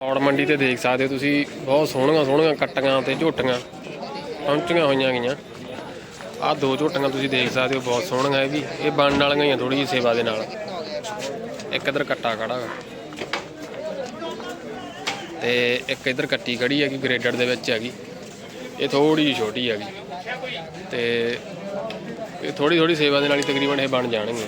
ਔੜ ਮੰਡੀ ਤੇ ਦੇਖ ਸਕਦੇ ਹੋ ਤੁਸੀਂ, ਬਹੁਤ ਸੋਹਣੀਆਂ ਸੋਹਣੀਆਂ ਕੱਟੀਆਂ ਤੇ ਝੋਟੀਆਂ ਪਹੁੰਚੀਆਂ ਹੋਈਆਂ ਗਈਆਂ। ਆਹ ਦੋ ਝੋਟੀਆਂ ਤੁਸੀਂ ਦੇਖ ਸਕਦੇ ਹੋ, ਬਹੁਤ ਸੋਹਣੀਆਂ ਇਹ ਵੀ। ਇਹ ਬਣਨ ਵਾਲੀਆਂ ਹੀ ਆ ਥੋੜੀ ਜਿਹੀ ਸੇਵਾ ਦੇ ਨਾਲ। ਇੱਕ ਇਧਰ ਕੱਟਾ ਖੜਾ ਗਾ ਤੇ ਇੱਕ ਇਧਰ ਕੱਟੀ ਖੜੀ ਹੈਗੀ ਗ੍ਰੇਡਰ ਦੇ ਵਿੱਚ ਹੈਗੀ। ਇਹ ਥੋੜੀ ਜਿਹੀ ਛੋਟੀ ਹੈਗੀ। ਤੇ ਇਹ ਥੋੜੀ ਥੋੜੀ ਸੇਵਾ ਦੇ ਨਾਲ ਹੀ ਤਕਰੀਬਨ ਇਹ ਬਣ ਜਾਣਗੇ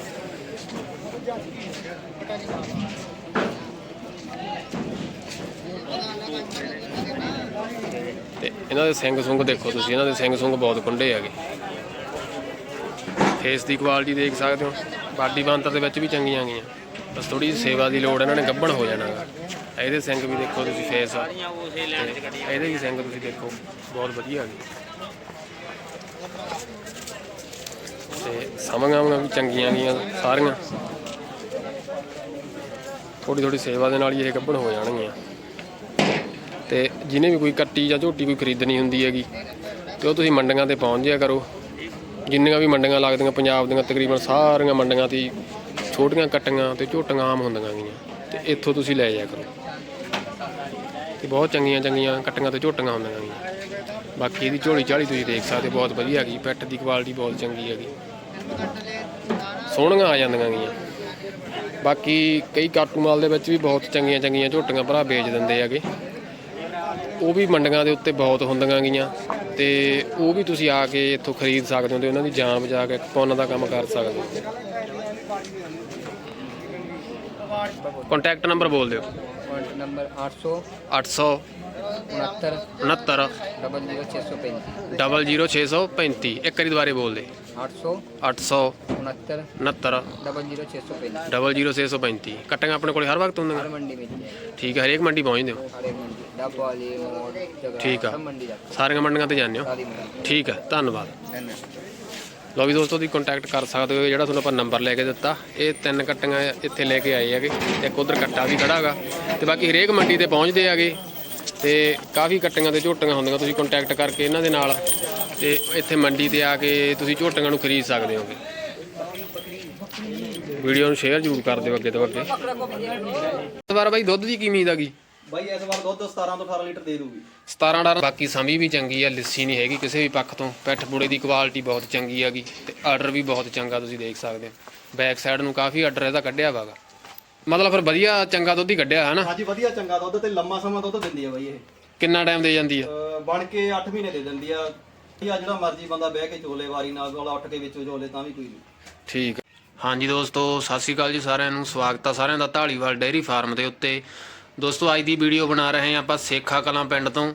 ਤੇ ਇਹਨਾਂ ਦੇ ਸਿੰਘ ਸੁੰਗ ਦੇਖੋ ਤੁਸੀਂ, ਇਹਨਾਂ ਦੇ ਸਿੰਘ ਸੁੰਗ ਬਹੁਤ ਕੁੰਡੇ ਹੈਗੇ। ਫੇਸ ਦੀ ਕੁਆਲਿਟੀ ਦੇਖ ਸਕਦੇ ਹੋ, ਬਾਡੀ ਬਾਂਤਰ ਦੇ ਵਿੱਚ ਵੀ ਚੰਗੀਆਂ ਗਈਆਂ ਬਸ ਥੋੜੀ ਸੇਵਾ ਦੀ ਲੋੜ ਇਹਨਾਂ ਨੇ ਗੱਭਣ ਹੋ ਜਾਣਾਗਾ ਇਹਦੇ ਸਿੰਘ ਵੀ ਦੇਖੋ ਤੁਸੀਂ ਫੇਸ ਇਹਦੇ ਵੀ ਸਿੰਘ ਤੁਸੀਂ ਦੇਖੋ, ਬਹੁਤ ਵਧੀਆ ਹੈਗੇ। ਤੇ ਸਮਾਂਗਾਂ ਵੀ ਚੰਗੀਆਂ ਗਈਆਂ ਸਾਰੀਆਂ। ਥੋੜੀ ਥੋੜੀ ਸੇਵਾ ਦੇ ਨਾਲ ਹੀ ਇਹ ਗੱਭਣ ਹੋ ਜਾਣਗੀਆਂ। ਜਿਹਨੇ ਵੀ ਕੋਈ ਕੱਟੀ ਜਾਂ ਝੋਟੀ ਕੋਈ ਖਰੀਦਣੀ ਹੁੰਦੀ ਹੈਗੀ ਤੇ ਉਹ ਤੁਸੀਂ ਮੰਡੀਆਂ ਤੇ ਪਹੁੰਚ ਜਿਆ ਕਰੋ। ਜਿੰਨੀਆਂ ਵੀ ਮੰਡੀਆਂ ਲੱਗਦੀਆਂ ਪੰਜਾਬ ਦੀਆਂ ਤਕਰੀਬਨ ਸਾਰੀਆਂ ਮੰਡੀਆਂ ਤੇ ਛੋਟੀਆਂ ਕੱਟੀਆਂ ਤੇ ਝੋਟੀਆਂ ਆਮ ਹੁੰਦੀਆਂ ਗਈਆਂ ਤੇ ਇੱਥੋਂ ਤੁਸੀਂ ਲੈ ਜਾਇਆ ਕਰੋ। ਤੇ ਬਹੁਤ ਚੰਗੀਆਂ ਚੰਗੀਆਂ ਕੱਟੀਆਂ ਤੇ ਝੋਟੀਆਂ ਹੁੰਦੀਆਂ ਗਈਆਂ। ਬਾਕੀ ਇਹਦੀ ਝੋਲੀ ਝਾਲੀ ਤੁਸੀਂ ਦੇਖ ਸਕਦੇ ਹੋ, ਬਹੁਤ ਵਧੀਆ ਹੈਗੀ ਪੈਟ ਦੀ ਕੁਆਲਿਟੀ ਬਹੁਤ ਚੰਗੀ ਹੈਗੀ। ਸੋਹਣੀਆਂ ਆ ਜਾਂਦੀਆਂ ਗਈਆਂ। ਬਾਕੀ ਕਈ ਕਾਟੂ ਮਾਲ ਦੇ ਵਿੱਚ ਵੀ ਬਹੁਤ ਚੰਗੀਆਂ ਚੰਗੀਆਂ ਝੋਟੀਆਂ ਭਰਾ ਵੇਚ ਦਿੰਦੇ ਹੈਗੇ। ਉਹ ਵੀ ਮੰਡੀਆਂ ਦੇ ਉੱਤੇ ਬਹੁਤ ਹੁੰਦੀਆਂ ਗਈਆਂ ਤੇ ਉਹ ਵੀ ਤੁਸੀਂ ਆ ਕੇ ਇੱਥੋਂ ਖਰੀਦ ਸਕਦੇ ਹੋ ਤੇ ਉਹਨਾਂ ਦੀ ਜਾਨ ਬਚਾ ਕੇ ਉਹਨਾਂ ਦਾ ਕੰਮ ਕਰ ਸਕਦੇ ਹੋ। ਕੰਟੈਕਟ ਨੰਬਰ ਬੋਲ ਦਿਓ। ਕੰਟੈਕਟ ਨੰਬਰ 800 800 69 69 00635 ਇੱਕ ਵਾਰੀ ਦੁਬਾਰੇ ਬੋਲ ਦੇ। 800 800 69 00635 00635 ਆਪਣੇ ਕੋਲ ਹਰ ਵਕਤ ਹੁੰਦੀਆਂ। ਹਰ ਠੀਕ ਹੈ ਹਰੇਕ ਮੰਡੀ ਪਹੁੰਚਦੇ ਹੋ। ਠੀਕ ਆ। ਸਾਰੀਆਂ ਮੰਡੀਆਂ ਤੇ ਜਾਂਦੇ ਹੋ? ਠੀਕ ਹੈ ਧੰਨਵਾਦ। ਲੋ ਵੀ ਦੋਸਤੋ ਦੀ ਕੰਟੈਕਟ ਕਰ ਸਕਦੇ ਹੋ ਜਿਹੜਾ ਤੁਹਾਨੂੰ ਆਪਾਂ ਨੰਬਰ ਲੈ ਕੇ ਦਿੱਤਾ। ਇਹ ਤਿੰਨ ਕੱਟੀਆਂ ਇੱਥੇ ਲੈ ਕੇ ਆਏ ਹੈਗੇ। ਇੱਕ ਉਧਰ ਕੱਟਾ ਵੀ ਖੜਾ ਹੈਗਾ। ਤੇ ਬਾਕੀ ਹਰੇਕ ਮੰਡੀ ਤੇ ਪਹੁੰਚਦੇ ਹੈਗੇ। ਤੇ ਕਾਫੀ ਕੱਟੀਆਂ ਤੇ ਝੋਟੀਆਂ ਹੁੰਦੀਆਂ ਤੁਸੀਂ ਕੰਟੈਕਟ ਕਰਕੇ ਇਹਨਾਂ ਦੇ ਨਾਲ। ਤੇ ਇੱਥੇ ਮੰਡੀ ਤੇ ਆ ਕੇ ਤੁਸੀਂ ਝੋਟੀਆਂ ਨੂੰ ਖਰੀਦ ਸਕਦੇ ਹੋ ਵੀਡੀਓ ਨੂੰ ਸ਼ੇਅਰ ਜ਼ਰੂਰ ਕਰ ਦਿਓ ਅੱਗੇ ਤੋਂ ਅੱਗੇ। ਇਸ ਬਾਈ ਦੁੱਧ ਦੀ ਕੀਮਤ ਹੈਗੀ? ਬਾਈ ਇਸ ਵਾਰ ਦੁੱਧ 17 ਤੋਂ 18 ਲੀਟਰ ਦੇ ਦੂਗੀ 17 ਡਾਲਰ ਬਾਕੀ ਸਮੀ ਵੀ ਚੰਗੀ ਆ ਲਿੱਸੀ ਨਹੀਂ ਹੈਗੀ ਕਿਸੇ ਵੀ ਪੱਖ ਤੋਂ। ਪਿੱਠ ਬੁੜੇ ਦੀ ਕੁਆਲਿਟੀ ਬਹੁਤ ਚੰਗੀ ਹੈਗੀ ਤੇ ਆਰਡਰ ਵੀ ਬਹੁਤ ਚੰਗਾ ਤੁਸੀਂ ਦੇਖ ਸਕਦੇ ਹੋ। ਬੈਕ ਸਾਈਡ ਨੂੰ ਕਾਫੀ ਆਰਡਰ ਇਹਦਾ ਕੱਢਿਆ ਵਾਗਾ ਮਤਲਬ ਫਿਰ ਵਧੀਆ ਚੰਗਾ ਦੁੱਧ ਹੀ ਕੱਢਿਆ ਹੈ ਨਾ ਹਾਂਜੀ ਵਧੀਆ ਚੰਗਾ ਦੁੱਧ ਤੇ ਲੰਮਾ ਸਮਾਂ ਦੁੱਧ ਦਿੰਦੀ ਆ ਬਾਈ ਇਹ। ਕਿੰਨਾ ਟਾਈਮ ਦੇ ਜਾਂਦੀ ਆ? ਅਹ ਬਣ ਕੇ 8 ਮਹੀਨੇ ਦੇ ਦਿੰਦੀ ਆ। ਜਾਂ ਜਿਹੜਾ ਮਰਜ਼ੀ ਬੰਦਾ ਬਹਿ ਕੇ ਚੋਲੇ ਵਾਰੀ ਨਾਲ ਵਾਲਾ ਉੱਠ ਕੇ ਵਿੱਚੋਂ ਚੋਲੇ ਤਾਂ ਵੀ ਕੋਈ ਨਹੀਂ। ਠੀਕ ਹੈ। ਹਾਂਜੀ ਦੋਸਤੋ ਸਤਿ ਸ਼੍ਰੀ ਅਕਾਲ ਜੀ ਸਾਰਿਆਂ ਨੂੰ। ਸਵਾਗਤ ਆ ਸਾਰਿਆਂ ਦਾ ਢਾਲੀਵਾਲ ਡੇਅਰੀ ਫਾਰਮ ਦੇ ਉੱਤੇ। ਦੋਸਤੋ, ਅੱਜ ਦੀ ਵੀਡੀਓ ਬਣਾ ਰਹੇ ਹਾਂ ਆਪਾਂ ਸੇਖਾ ਕਲਾਂ ਪਿੰਡ ਤੋਂ।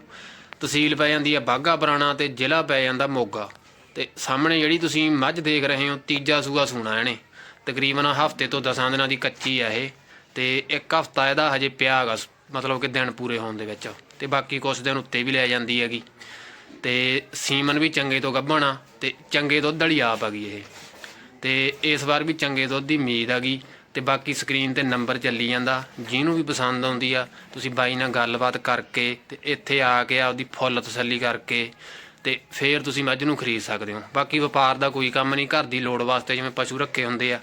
ਤਹਿਸੀਲ ਪੈ ਜਾਂਦੀ ਹੈ ਬਾਗਾ ਪੁਰਾਣਾ ਤੇ ਜ਼ਿਲ੍ਹਾ ਪੈ ਜਾਂਦਾ ਮੋਗਾ। ਤੇ ਸਾਹਮਣੇ ਜਿਹੜੀ ਤੁਸੀਂ ਮੱਝ ਦੇਖ ਰਹੇ ਹੋ, ਤੀਜਾ ਸੂਆ ਸੂਣਾ ਇਹਨੇ। ਤਕਰੀਬਨ ਹਫ਼ਤੇ ਤੋਂ 10 ਦਿਨਾਂ ਦੀ ਕੱਚੀ ਆ ਇਹ। ਤੇ ਇੱਕ ਹਫਤਾ ਇਹਦਾ ਹਜੇ ਪਿਆ ਹੈਗਾ ਮਤਲਬ ਕਿ ਦਿਨ ਪੂਰੇ ਹੋਣ ਦੇ ਵਿੱਚ। ਤੇ ਬਾਕੀ ਕੁਝ ਦਿਨ ਉੱਤੇ ਵੀ ਲੈ ਜਾਂਦੀ ਹੈਗੀ। ਤੇ ਸੀਮਨ ਵੀ ਚੰਗੇ ਤੋਂ ਗੱਭਣਾ ਤੇ ਚੰਗੇ ਦੁੱਧ ਵਾਲੀ ਆਪ ਹੈਗੀ ਇਹ। ਤੇ ਇਸ ਵਾਰ ਵੀ ਚੰਗੇ ਦੁੱਧ ਦੀ ਉਮੀਦ ਹੈਗੀ। ਤੇ ਬਾਕੀ ਸਕਰੀਨ ਤੇ ਨੰਬਰ ਚੱਲੀ ਜਾਂਦਾ। ਜਿਹਨੂੰ ਵੀ ਪਸੰਦ ਆਉਂਦੀ ਆ, ਤੁਸੀਂ ਬਾਈ ਨਾਲ ਗੱਲਬਾਤ ਕਰਕੇ ਤੇ ਇੱਥੇ ਆ ਕੇ ਆਪਦੀ ਫੁੱਲ ਤਸੱਲੀ ਕਰਕੇ ਤੇ ਫੇਰ ਤੁਸੀਂ ਮੱਝ ਨੂੰ ਖਰੀਦ ਸਕਦੇ ਹੋ। ਬਾਕੀ ਵਪਾਰ ਦਾ ਕੋਈ ਕੰਮ ਨਹੀਂ, ਘਰ ਦੀ ਲੋੜ ਵਾਸਤੇ ਜਿਵੇਂ ਪਸ਼ੂ ਰੱਖੇ ਹੁੰਦੇ ਆ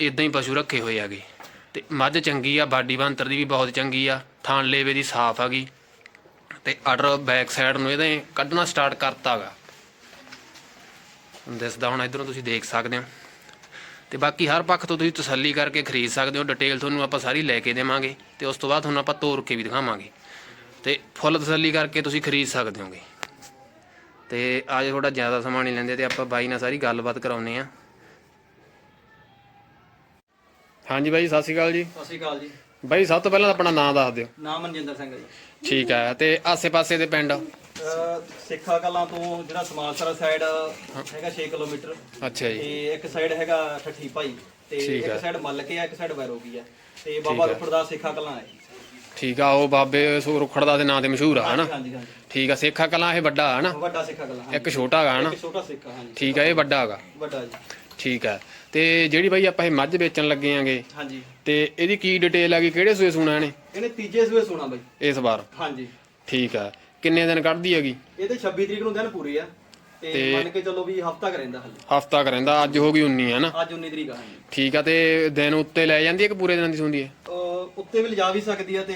ਇਦਾਂ ਹੀ ਪਸ਼ੂ ਰੱਖੇ ਹੋਏ ਹੈਗੇ। ਤੇ ਮੱਝ ਚੰਗੀ ਆ, ਬਾਡੀ ਬੰਤਰ ਦੀ ਵੀ ਬਹੁਤ ਚੰਗੀ ਆ ਥਾਣ ਲੇਵੇ ਦੀ ਸਾਫ਼ ਹੈਗੀ। ਤੇ ਆਰਡਰ ਬੈਕ ਸਾਈਡ ਨੂੰ ਇਹਦੇ ਕੱਢਣਾ ਸਟਾਰਟ ਕਰਤਾਗਾ ਦਿਸਦਾ ਹੁਣ, ਇਧਰੋਂ ਤੁਸੀਂ ਦੇਖ ਸਕਦੇ ਹੋ। ਤੇ ਬਾਕੀ ਹਰ ਪੱਖ ਤੋਂ ਤੁਸੀਂ ਤਸੱਲੀ ਕਰਕੇ ਖਰੀਦ ਸਕਦੇ ਹੋ। ਡਿਟੇਲ ਤੁਹਾਨੂੰ ਆਪਾਂ ਸਾਰੀ ਲੈ ਕੇ ਦੇਵਾਂਗੇ ਤੇ ਉਸ ਤੋਂ ਬਾਅਦ ਤੁਹਾਨੂੰ ਆਪਾਂ ਤੋਰ ਕੇ ਵੀ ਦਿਖਾਵਾਂਗੇ। ਤੇ ਫੁੱਲ ਤਸੱਲੀ ਕਰਕੇ ਤੁਸੀਂ ਖਰੀਦ ਸਕਦੇ ਹੋਗੇ। ਤੇ ਅੱਜ ਥੋੜਾ ਜ਼ਿਆਦਾ ਸਮਾਂ ਨਹੀਂ ਲੈਂਦੇ ਤੇ ਆਪਾਂ ਬਾਈ ਨਾਲ ਸਾਰੀ ਗੱਲਬਾਤ ਕਰਾਉਨੇ ਆ ਹਾਂਜੀ ਬਾਈ ਸਤਿ ਸ਼੍ਰੀ ਅਕਾਲ ਜੀ। ਸਤਿ ਸ਼੍ਰੀ ਅਕਾਲ ਜੀ। ਬਾਈ ਸਭ ਤੋਂ ਪਹਿਲਾਂ ਆਪਣਾ ਨਾਮ ਦੱਸ ਦਿਓ। ਨਾਮ ਮਨਜਿੰਦਰ ਸਿੰਘ ਜੀ। ਠੀਕ ਹੈ ਤੇ ਆਸੇ-ਪਾਸੇ ਦੇ ਪਿੰਡ? ਅਹ ਸਿੱਖਾ ਕਲਾਂ ਤੋਂ ਜਿਹੜਾ ਸਮਾਲਸਰਾ ਸਾਈਡ ਹੈਗਾ 6 ਕਿਲੋਮੀਟਰ। ਅੱਛਾ ਜੀ। ਤੇ ਇੱਕ ਸਾਈਡ ਹੈਗਾ ਠੱਠੀ ਭਾਈ ਤੇ ਠੀਕ ਹੈ। ਇੱਕ ਸਾਈਡ ਮੱਲਕੇ ਆ ਇੱਕ ਸਾਈਡ ਵੈਰੋਗੀ ਆ। ਤੇ ਬਾਬਾ ਰੁਫੜ ਦਾ ਸਿੱਖਾ ਕਲਾਂ ਹੈ। ਠੀਕ ਆ ਉਹ ਬਾਬੇ ਸੋ ਰੁਖੜ ਦਾ ਦੇ ਨਾਂ ਤੇ ਮਸ਼ਹੂਰ ਆ ਹਨਾ? ਹਾਂਜੀ ਹਾਂਜੀ। ਠੀਕ ਆ ਸੇਖਾ ਕਲਾਂ ਇਹ ਵੱਡਾ ਹੈ ਨਾ ਵੱਡਾ ਸਿੱਖਾ ਕਲਾਂ ਹਾਂਜੀ। ਇੱਕ ਛੋਟਾ ਹੈਗਾ ਹਨਾ? ਇੱਕ ਛੋਟਾ ਸਿੱਖਾ ਹਾਂਜੀ। ਠੀਕ ਆ ਇਹ ਵੱਡਾ ਹੈਗਾ ਵੱਡਾ ਜੀ। ਠੀਕ ਆ। ਤੇ ਜਿਹੜੀ ਬਾਈ ਆਪਾਂ ਇਹ ਮੱਝ ਵੇਚਣ ਲੱਗੇ ਆਂਗੇ ਹਾਂਜੀ। ਤੇ ਇਹਦੀ ਕੀ ਡਿਟੇਲ ਹੈਗੀ ਕਿਹੜੇ ਸੂਏ ਸੂਣਾ ਇਹਨੇ ਤੀਜੇ ਸੂਏ ਸੋਣਾ ਬਾਈ। ਇਸ ਵਾਰ। ਹਾਂਜੀ। ਠੀਕ ਆ। ਕਿੰਨੇ ਦਿਨ ਕੱਢਦੀ ਹੈਗੀ? ਇਹਦੇ 26 ਤਰੀਕ ਨੂੰ ਦਿਨ ਪੂਰੇ ਆ। ਤੇ ਮੰਨ ਕੇ ਚੱਲੋ ਵੀ ਹਫਤਾ ਰਹਿੰਦਾ ਹਲੇ। ਹਫਤਾ ਕ ਰਹਿੰਦਾ ਅੱਜ ਹੋ ਗਈ 19 ਹੈ ਨਾ? ਅੱਜ 19 ਤਰੀਕ ਆ ਹਾਂਜੀ। ਠੀਕ ਆ ਤੇ ਦਿਨ ਉੱਤੇ ਲੈ ਜਾਂਦੀ ਹੈ ਕਿ ਪੂਰੇ ਦਿਨਾਂ ਦੀ ਸੁਣਦੀ ਹੈ? ਉੱਤੇ ਵੀ ਲਿਜਾ ਵੀ ਸਕਦੀ ਆ ਤੇ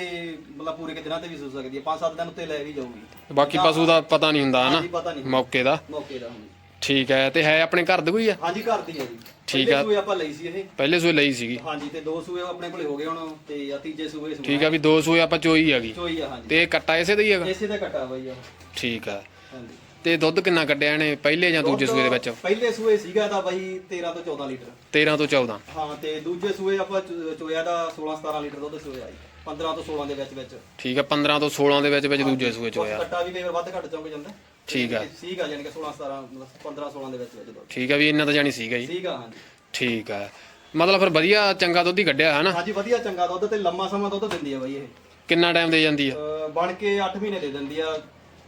ਮਤਲਬ ਪੂਰੇ ਕਿ ਦਿਨਾਂ ਤੇ ਵੀ ਸੂ ਸਕਦੀ ਆ। ਪੰਜ ਸੱਤ ਦਿਨ ਉੱਤੇ ਲੈ ਵੀ ਜਾਊਗੀ। ਬਾਕੀ ਪਸ਼ੂ ਦਾ ਪਤਾ ਨਹੀਂ ਹੁੰਦਾ ਹਨਾ ਹਾਂਜੀ ਪਤਾ ਨਹੀਂ ਮੌਕੇ ਦਾ। ਮੌਕੇ ਦਾ ਹਾਂਜੀ। ਠੀਕ ਹੈ ਤੇ ਹੈ ਆਪਣੇ ਘਰ ਦੇ ਕੋਈ ਆ? ਹਾਂਜੀ ਘਰ ਦੀ ਆ ਜੀ। ਠੀਕ ਪਹਿਲੇ ਆ। ਸੂਏ ਆਪਾਂ ਲਈ ਸੀ ਇਹ। ਪਹਿਲੇ ਸੂਏ ਲਈ ਸੀਗੀ। ਹਾਂਜੀ ਤੇ ਦੋ ਸੂਏ ਆਪਣੇ ਕੋਲੇ ਹੋ ਗਏ ਹੁਣ ਤੇ ਜਾਂ ਤੀਜੇ ਸੂਏ ਸੂਏ ਠੀਕ ਆ ਵੀ ਦੋ ਸੂਏ ਆਪਾਂ ਚੋਈ ਹੈਗੀ ਚੋਈ ਆ ਹਾਂਜੀ। ਤੇ ਕੱਟਾ ਇਸੇ ਦਾ ਹੀ ਹੈਗਾ? ਇਸੇ ਦਾ ਕਟਾ ਬਈ ਆ ਠੀਕ ਆ। ਹਾਂਜੀ। ਤੇ ਦੁੱਧ ਕਿੰਨਾ ਕੱਢਿਆ ਇਹਨੇ ਪਹਿਲੇ ਜਾਂ ਦੂਜੇ ਸੂਏ ਦੇ ਵਿੱਚ? ਪਹਿਲੇ ਸੂਏ ਸੀਗਾ ਤਾਂ ਬਾਈ 13 ਤੋਂ 14 ਲੀਟਰ। 13 ਤੋਂ 14 ਹਾਂ ਤੇ ਦੂਜੇ ਸੂਏ ਆਪਾਂ ਚੋ- ਚੋਇਆ ਦਾ 16 17 ਲੀਟਰ ਦੁੱਧ ਸੂਏ ਆਈ 15 ਤੋਂ 16 ਦੇ ਵਿੱਚ ਵਿੱਚ। ਠੀਕ ਆ 15 ਤੋਂ 16 ਦੇ ਵਿੱਚ ਵਿੱਚ ਦੂਜੇ ਸੂਏ ਚ ਹੋਇਆ ਕੱਟਾ ਵੀ ਕਈ ਵਾਰ ਵੱਧ ਘੱਟ ਚੌਂਕ ਜਾਂਦਾ। ਠੀਕ ਆ। ਸੀਗਾ ਯਾਨੀ ਕਿ 16 17 ਮਤਲਬ 15 16 ਦੇ ਵਿੱਚ ਵਿੱਚ ਦੁੱਧ ਠੀਕ ਆ ਵੀ ਇੰਨਾ ਤਾਂ ਜਾਣੀ ਸੀਗਾ ਜੀ। ਸੀਗਾ ਹਾਂਜੀ। ਠੀਕ ਆ। ਮਤਲਬ ਫਿਰ ਵਧੀਆ ਚੰਗਾ ਦੁੱਧ ਹੀ ਕੱਢਿਆ ਹੈ ਨਾ ਹਾਂਜੀ ਵਧੀਆ ਚੰਗਾ ਦੁੱਧ ਤੇ ਲੰਮਾ ਸਮਾਂ ਦੁੱਧ ਦਿੰਦੀ ਆ ਬਾਈ ਇਹ। ਕਿੰਨਾ ਟਾਈਮ ਦੇ ਜਾਂਦੀ ਆ? ਅਹ ਬਣ ਕੇ 8 ਮਹੀਨੇ ਦੇ ਦਿੰਦੀ ਆ।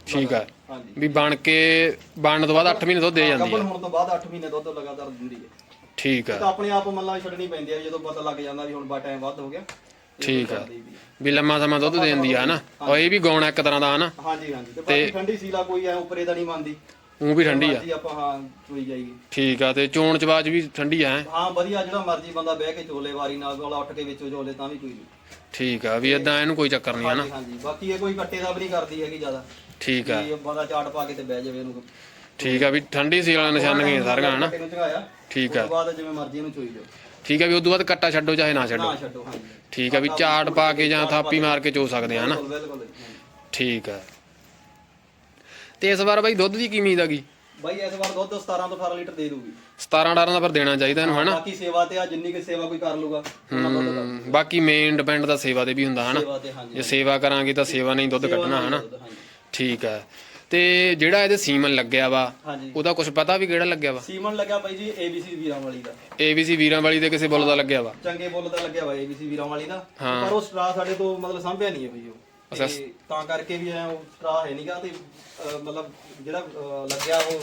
ਠੀਕ ਆ। ਹਾਂਜੀ। ਵੀ ਬਣ ਕੇ ਬਣਨ ਤੋਂ ਬਾਅਦ 8 ਮਹੀਨੇ ਦੁੱਧ ਦੇ ਜਾਂਦੀ ਗੱਭਣ ਆ ਹੋਣ ਤੋਂ ਬਾਅਦ 8 ਮਹੀਨੇ ਦੁੱਧ ਲਗਾਤਾਰ ਦਿੰਦੀ ਹੈ ਠੀਕ ਤਾਂ ਆ ਆਪਣੇ ਆਪ ਮੱਲਾਂ ਛੱਡਣੀ ਪੈਂਦੀ ਆ ਜਦੋਂ ਪਤਾ ਲੱਗ ਜਾਂਦਾ ਵੀ ਹੁਣ ਬਾ ਟਾਈਮ ਵੱਧ ਹੋ ਗਿਆ। ਠੀਕ ਆ। ਵੀ ਲੰਮਾ ਸਮਾਂ ਦੁੱਧ ਦਿੰਦੀ ਆ ਹਨਾ ਉਹ ਇਹ ਵੀ ਗਾਉਣਾ ਇੱਕ ਤਰ੍ਹਾਂ ਦਾ ਹਨਾ। ਹਾਂਜੀ ਹਾਂਜੀ। ਤੇ ਬਾਕੀ ਠੰਡੀ ਸੀਲਾ ਕੋਈ ਐ ਉੱਪਰੇ ਦਾ ਨਹੀਂ ਮੰਨਦੀ ਉਹ ਵੀ ਠੰਡੀ ਆ। ਮਰਜ਼ੀ ਆਪਾਂ ਹਾਂ ਚੋਈ ਜਾਈਏ। ਠੀਕ ਆ ਤੇ ਚੋਣ ਚਵਾਜ ਵੀ ਠੰਡੀ ਆ ਹੈਂ? ਹਾਂ ਵਧੀਆ ਜਿਹੜਾ ਮਰਜ਼ੀ ਬੰਦਾ ਬਹਿ ਕੇ ਚੋਲੇ ਵਾਰੀ ਨਾਲ ਵਾਲਾ ਉੱਠ ਕੇ ਵਿੱਚੋਂ ਚੋਲੇ ਤਾਂ ਵੀ ਕੋਈ ਨਹੀਂ। ਠੀਕ ਆ ਵੀ ਇਦਾਂ ਇਹਨੂੰ ਕੋਈ ਚੱਕਰ ਨਹੀਂ ਹਨਾ ਹਾਂਜੀ ਹਾਂਜੀ। ਬਾਕੀ ਇਹ ਕੋਈ ਕੱਟੇ ਦਾ ਵੀ ਨਹੀਂ ਕਰਦੀ ਹੈਗੀ ਜ਼ਿਆਦਾ। ਠੀਕ ਆ। ਵੀ ਬੰਦਾ ਚਾਟ ਪਾ ਕੇ ਤੇ ਬਹਿ ਜਾਵੇ ਇਹਨੂੰ। ਠੀਕ ਆ ਵੀ ਠੰਡੀ ਸੀ ਵਾਲਾ ਨਿਸ਼ਾਨੀਆਂ ਸਾਰੀਆਂ ਹਨਾ। ਕੱਟੇ ਨੂੰ ਚੰਗਾਇਆ ਠੀਕ ਉਸ ਆ। ਤੋਂ ਬਾਅਦ ਜਿਵੇਂ ਮਰਜ਼ੀ ਇਹਨੂੰ ਚੋਈ ਜਾਓ। ਠੀਕ ਆ ਵੀ ਉਦੋਂ ਬਾਅਦ ਕੱਟਾ ਛੱਡੋ ਚਾਹੇ ਨਾ ਛੱਡੋ। ਨਾ ਛੱਡੋ ਹਾਂਜੀ। ਠੀਕ ਆ ਵੀ ਚਾਟ ਪਾ ਕੇ ਜਾਂ ਥਾਪੀ ਮਾਰ ਕੇ ਚੋ ਸਕਦੇ ਆ ਹਨਾ? ਬਿਲਕੁਲ ਬਿਲਕੁਲ ਹਾਂਜੀ। ਠੀਕ ਆ ਤੇ ਇਸ ਵਾਰ ਬਾਈ ਦੁੱਧ ਦੀ ਕੀ ਉਮੀਦ ਹੈਗੀ? ਬਾਈ ਇਸ ਵਾਰ ਦੁੱਧ 17 ਤੋਂ 18 ਲੀਟਰ ਦੇ ਦੂਗੀ 17 18 ਦਾ ਪਰ ਦੇਣਾ ਚਾਹੀਦਾ ਇਹਨੂੰ ਹਨਾ? ਬਾਕੀ ਸੇਵਾ ਤੇ ਆ ਜਿੰਨੀ ਕਿ ਸੇਵਾ ਕੋਈ ਕਰ ਲੂਗਾ ਉਹਨਾਂ ਦੁੱਧ ਕਰ ਹਮ, ਬਾਕੀ ਮੇਨ ਡਿਪੈਂਡ ਦਾ ਸੇਵਾ ਤੇ ਵੀ ਹੁੰਦਾ ਹਨਾ? ਸੇਵਾ ਤੇ ਹਾਂਜੀ ਜੇ ਸੇਵਾ ਕਰਾਂਗੇ ਤਾਂ ਸੇਵਾ ਨਹੀਂ ਦੁੱਧ ਕੱਢਣਾ ਹਨਾ? ਦੁੱਧ, ਹਾਂਜੀ। ਠੀਕ ਆ ਤੇ ਜਿਹੜਾ ਇਹਦੇ ਸੀਮਨ ਲੱਗਿਆ ਵਾ ਹਾਂਜੀ। ਉਹਦਾ ਕੁਝ ਪਤਾ ਵੀ ਕਿਹੜਾ ਲੱਗਿਆ ਵਾ? ਸੀਮਨ ਲੱਗਿਆ ਬਾਈ ਜੀ ABC ਵੀਰਾਂ ਵਾਲੀ ਦਾ। ABC ਵੀਰਾਂ ਵਾਲੀ ਦੇ ਕਿਸੇ ਬੁੱਲ ਦਾ ਲੱਗਿਆ ਵਾ? ਚੰਗੇ ਬੁੱਲ ਦਾ ਲੱਗਿਆ ਵਾ ABC ਵੀਰਾਂ ਵਾਲੀ ਦਾ। ਪਰ ਉਹ ਸਟਰਾ ਸਾਡੇ ਤੋਂ ਮਤਲਬ ਸਾਂਭਿਆ ਨਹੀਂ ਹੈ ਬਈ ਉਹ। ਤੇ ਤਾਂ ਕਰਕੇ ਵੀ ਐ ਉਹ ਸਟਰਾ ਹੈ ਨਹੀਂਗਾ ਤੇ ਮਤਲਬ ਜਿਹੜਾ ਲੱਗਿਆ ਉਹ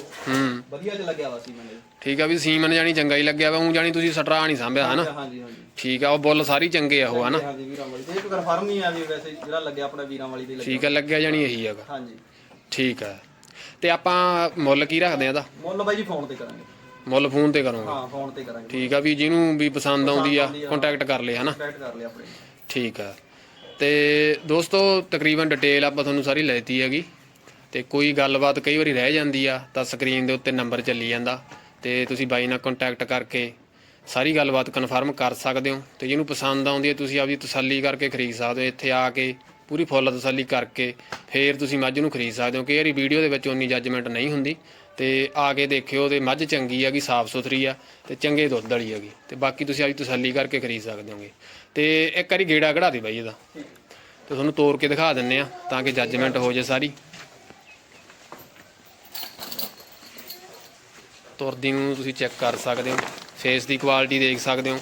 ਵਧੀਆ ਚ ਲੱਗਿਆ ਵਾ ਸੀਮਨ ਠੀਕ ਆ ਵੀ ਸੀਮਨ ਜਾਨੀ ਚੰਗਾ ਹੀ ਲੱਗਿਆ ਵਾ ਉਹ ਜਾਨੀ ਤੁਸੀਂ ਸਟਰਾ ਨਹੀਂ ਸਾਂਭਿਆ ਹਨਾ? ਹਾਂਜੀ ਹਾਂਜੀ। ਠੀਕ ਆ ਉਹ ਬੁੱਲ ਸਾਰੀ ਚੰਗੇ ਆ ਉਹ ਹਨਾ? ਹਾਂਜੀ ਵੀਰਾਂ ਵਾਲੀ। ਤੇ ਇੱਕ ਕਨਫਰਮ ਹੀ ਆ ਵੀ ਵੈਸੇ ਜਿਹੜਾ ਲੱਗਿਆ ਆਪਣਾ ਵੀਰਾਂ ਵਾਲੀ ਦੇ ਲੱਗਿਆ। ਠੀਕ ਆ ਲੱਗਿਆ ਜਾਨੀ ਇਹੀ ਹੈਗਾ। ਹਾਂਜੀ। ਠੀਕ ਆ। ਤੇ ਆਪਾਂ ਮੁੱਲ ਕੀ ਰੱਖਦੇ ਆ ਇਹਦਾ ਮੁੱਲ ਬਾਈ ਜੀ ਫੋਨ ਤੇ ਕਰਾਂਗੇ। ਮੁੱਲ ਫੋਨ ਤੇ ਕਰੋਗੇ। ਹਾਂ ਫੋਨ ਤੇ ਕਰਾਂਗੇ। ਠੀਕ ਆ ਵੀ ਜਿਹਨੂੰ ਵੀ ਪਸੰਦ ਆਉਂਦੀ ਆ ਕੰਟੈਕਟ ਕਰ ਲਿਆ ਹਨਾ? ਕੰਟੈਕਟ ਕਰ ਲਿਆ ਆਪਣੇ। ਠੀਕ ਆ। ਤੇ ਦੋਸਤੋ ਤਕਰੀਬਨ ਡਿਟੇਲ ਆਪਾਂ ਤੁਹਾਨੂੰ ਸਾਰੀ ਲੈ ਦਿੱਤੀ ਹੈਗੀ। ਤੇ ਕੋਈ ਗੱਲਬਾਤ ਕਈ ਵਾਰੀ ਰਹਿ ਜਾਂਦੀ ਆ ਤਾਂ ਸਕਰੀਨ ਦੇ ਉੱਤੇ ਨੰਬਰ ਚੱਲੀ ਜਾਂਦਾ। ਤੇ ਤੁਸੀਂ ਬਾਈ ਨਾਲ ਕੰਟੈਕਟ ਕਰਕੇ ਸਾਰੀ ਗੱਲਬਾਤ ਕਨਫਰਮ ਕਰ ਸਕਦੇ ਹੋ। ਤੇ ਜਿਹਨੂੰ ਪਸੰਦ ਆਉਂਦੀ ਹੈ ਤੁਸੀਂ ਆਪਦੀ ਤਸੱਲੀ ਕਰਕੇ ਖਰੀਦ ਸਕਦੇ ਹੋ ਇੱਥੇ ਆ ਕੇ ਪੂਰੀ ਫੁੱਲ ਤਸੱਲੀ ਕਰਕੇ ਫੇਰ ਤੁਸੀਂ ਮੱਝ ਨੂੰ ਖਰੀਦ ਸਕਦੇ ਹੋ ਕਈ ਵਾਰੀ ਵੀਡੀਓ ਦੇ ਵਿੱਚ ਉਨੀ ਜੱਜਮੈਂਟ ਨਹੀਂ ਹੁੰਦੀ। ਤੇ ਆ ਕੇ ਦੇਖਿਓ, ਤੇ ਮੱਝ ਚੰਗੀ ਹੈਗੀ ਸਾਫ਼ ਸੁਥਰੀ ਆ, ਤੇ ਚੰਗੇ ਦੁੱਧ ਵਾਲੀ ਹੈਗੀ ਤੇ ਬਾਕੀ ਤੁਸੀਂ ਆਪਦੀ ਤਸੱਲੀ ਕਰਕੇ ਖਰੀਦ ਸਕਦੇ ਹੋਗੇ। ਤੇ ਇੱਕ ਵਾਰੀ ਗੇੜਾ ਕਢਾ ਦੇ ਬਾਈ ਇਹਦਾ। ਠੀਕ ਤੇ ਤੁਹਾਨੂੰ ਤੋੜ ਕੇ ਦਿਖਾ ਦਿੰਨੇ ਆ, ਤਾਂ ਕਿ ਜੱਜਮੈਂਟ ਹੋ ਜੇ ਸਾਰੀ। ਤੁਰਦੀ ਨੂੰ ਤੁਸੀਂ ਚੈੱਕ ਕਰ ਸਕਦੇ ਹੋ ਫੇਸ ਦੀ ਕੁਆਲਿਟੀ ਦੇਖ ਸਕਦੇ ਹੋ।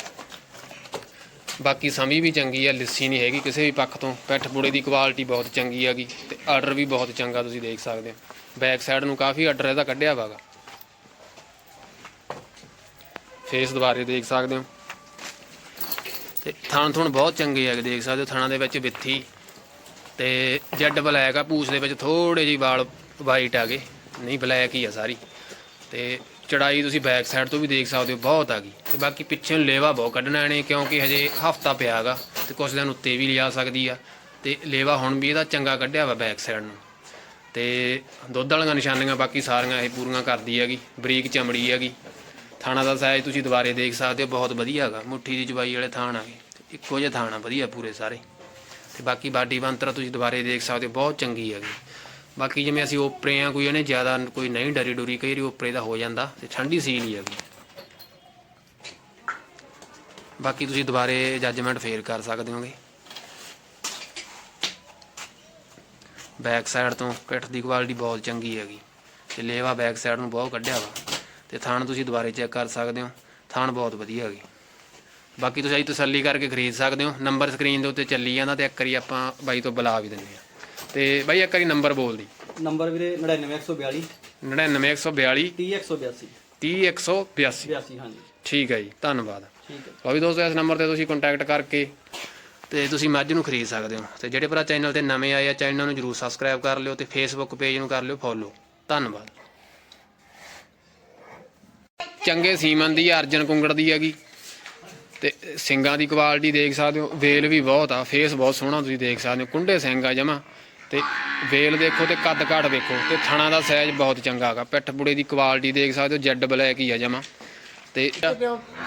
ਬਾਕੀ ਸਮੀ ਵੀ ਚੰਗੀ ਆ, ਲਿੱਸੀ ਨਹੀਂ ਹੈਗੀ ਕਿਸੇ ਵੀ ਪੱਖ ਤੋਂ। ਪੈਠ ਪੂੜੇ ਦੀ ਕੁਆਲਿਟੀ ਬਹੁਤ ਚੰਗੀ ਹੈਗੀ ਤੇ ਆਰਡਰ ਵੀ ਬਹੁਤ ਚੰਗਾ ਤੁਸੀਂ ਦੇਖ ਸਕਦੇ ਹੋ। ਬੈਕ ਸਾਈਡ ਨੂੰ ਕਾਫੀ ਆਰਡਰ ਇਹਦਾ ਕੱਢਿਆ ਵਾਗਾ ਫੇਸ ਦੁਬਾਰੇ ਦੇਖ ਸਕਦੇ ਹੋ। ਤੇ ਥਣ ਥੁਣ ਬਹੁਤ ਚੰਗੇ ਹੈਗੇ ਦੇਖ ਸਕਦੇ ਹੋ, ਥਣਾ ਦੇ ਵਿੱਚ ਵਿੱਥੀ। ਤੇ ਜੈਡ ਬਲੈਕ ਆ, ਪੂਛ ਦੇ ਵਿੱਚ ਥੋੜੇ ਜਿਹੀ ਵਾਲ ਵਾਈਟ ਆ ਗਏ ਨਹੀਂ ਬਲੈਕ ਹੀ ਆ ਸਾਰੀ। ਤੇ ਚੜਾਈ ਤੁਸੀਂ ਬੈਕ ਸਾਈਡ ਤੋਂ ਵੀ ਦੇਖ ਸਕਦੇ ਹੋ, ਬਹੁਤ ਆ ਗਈ। ਤੇ ਬਾਕੀ ਪਿੱਛੇ ਨੂੰ ਲੇਵਾ ਬਹੁਤ ਕੱਢਣਾ ਨੇ ਕਿਉਂਕਿ ਹਜੇ ਹਫਤਾ ਪਿਆਗਾ ਤੇ ਕੁਝ ਦਿਨ ਉੱਤੇ ਵੀ ਲਿਆ ਸਕਦੀ ਆ। ਤੇ ਲੇਵਾ ਹੁਣ ਵੀ ਇਹਦਾ ਚੰਗਾ ਕੱਢਿਆ ਵਾ ਬੈਕ ਸਾਈਡ ਨੂੰ। ਤੇ ਦੁੱਧ ਵਾਲੀਆਂ ਨਿਸ਼ਾਨੀਆਂ ਬਾਕੀ ਸਾਰੀਆਂ ਇਹ ਪੂਰੀਆਂ ਕਰਦੀ ਹੈਗੀ, ਬਰੀਕ ਚਮੜੀ ਹੈਗੀ। ਥਾਣਾ ਦਾ ਸਾਈਜ਼ ਤੁਸੀਂ ਦੁਬਾਰੇ ਦੇਖ ਸਕਦੇ ਹੋ, ਬਹੁਤ ਵਧੀਆ ਹੈਗਾ। ਮੁੱਠੀ ਦੀ ਜਵਾਈ ਵਾਲੇ ਥਾਣ ਆ ਗਏ ਇੱਕੋ ਜਿਹੇ ਥਾਣ ਆ, ਵਧੀਆ ਪੂਰੇ ਸਾਰੇ। ਤੇ ਬਾਕੀ ਬਾਡੀ ਬੰਤਰਾ ਤੁਸੀਂ ਦੁਬਾਰੇ ਦੇਖ ਸਕਦੇ ਹੋ, ਬਹੁਤ ਚੰਗੀ ਹੈਗੀ। ਬਾਕੀ ਜਿਵੇਂ ਅਸੀਂ ਓਪਰੇ ਆ, ਕੋਈ ਇਹਨੇ ਜ਼ਿਆਦਾ ਕੋਈ ਨਹੀਂ ਡਰੀ ਡੁਰੀ, ਕਈ ਵਾਰੀ ਓਪਰੇ ਦਾ ਹੋ ਜਾਂਦਾ ਤੇ ਠੰਡੀ ਸੀ ਨਹੀਂ ਹੈਗੀ ਬਾਕੀ ਤੁਸੀਂ ਦੁਬਾਰੇ ਜੱਜਮੈਂਟ ਫੇਰ ਕਰ ਸਕਦੇ ਹੋਗੇ। ਬੈਕ ਸਾਈਡ ਤੋਂ ਪਿੱਠ ਦੀ ਕੁਆਲਿਟੀ ਬਹੁਤ ਚੰਗੀ ਹੈਗੀ। ਤੇ ਲੇਵਾ ਬੈਕ ਸਾਈਡ ਨੂੰ ਬਹੁਤ ਕੱਢਿਆ ਵਾ। ਤੇ ਥਾਣ ਤੁਸੀਂ ਦੁਬਾਰੇ ਚੈੱਕ ਕਰ ਸਕਦੇ ਹੋ। ਥਾਣ ਬਹੁਤ ਵਧੀਆ ਹੈਗੀ। ਬਾਕੀ ਤੁਸੀਂ ਅੱਜ ਤਸੱਲੀ ਕਰਕੇ ਖਰੀਦ ਸਕਦੇ ਹੋ। ਨੰਬਰ ਸਕਰੀਨ ਦੇ ਉੱਤੇ ਚੱਲੀ ਜਾਂਦਾ ਤੇ ਇੱਕ ਵਾਰੀ ਆਪਾਂ ਬਾਈ ਤੋਂ ਬੁਲਾ ਵੀ ਦਿੰਦੇ ਆ ਤੇ ਬਾਈ ਇੱਕ ਵਾਰੀ ਨੰਬਰ ਬੋਲ ਦੀ। ਨੰਬਰ ਵੀਰੇ 99142 99142 30182 30182 82 ਹਾਂਜੀ। ਠੀਕ ਹੈ ਜੀ ਧੰਨਵਾਦ। ਠੀਕ ਹੈ। ਲਓ ਵੀ ਦੋਸਤੋ ਇਸ ਨੰਬਰ ਤੇ ਤੁਸੀਂ ਕੰਟੈਕਟ ਕਰਕੇ ਤੇ ਤੁਸੀਂ ਮੱਝ ਨੂੰ ਖਰੀਦ ਸਕਦੇ ਹੋ। ਤੇ ਜਿਹੜੇ ਭਰਾ ਚੈਨਲ ਤੇ ਨਵੇਂ ਆਏ ਆ ਚੈਨਲ ਨੂੰ ਜਰੂਰ ਸਬਸਕ੍ਰਾਈਬ ਕਰ ਲਿਓ ਤੇ ਫੇਸਬੁੱਕ ਪੇਜ ਨੂੰ ਕਰ ਲਿਓ ਫੋਲੋ ਧੰਨਵਾਦ। ਚੰਗੇ ਸੀਮਨ ਦੀ ਆ, ਅਰਜਨ ਕੁੰਗੜ ਦੀ ਹੈਗੀ। ਤੇ ਸਿੰਗਾਂ ਦੀ ਕੁਆਲਿਟੀ ਦੇਖ ਸਕਦੇ ਹੋ। ਵੇਲ ਵੀ ਬਹੁਤ ਆ ਫੇਸ ਬਹੁਤ ਸੋਹਣਾ ਤੁਸੀਂ ਦੇਖ ਸਕਦੇ ਹੋ। ਕੁੰਡੇ ਸਿੰਘ ਆ ਜਮਾ। ਤੇ ਵੇਲ ਦੇਖੋ ਤੇ ਕੱਦ ਕਾਠ ਵੇਖੋ ਤੇ ਥਣਾ ਦਾ ਸਾਈਜ਼ ਬਹੁਤ ਚੰਗਾ ਹੈਗਾ। ਪਿੱਠ ਪੁੜੇ ਦੀ ਕੁਆਲਿਟੀ ਦੇਖ ਸਕਦੇ ਹੋ ਜੈਡ ਬਲੈਕ ਹੀ ਆ ਜਮਾ। ਤੇ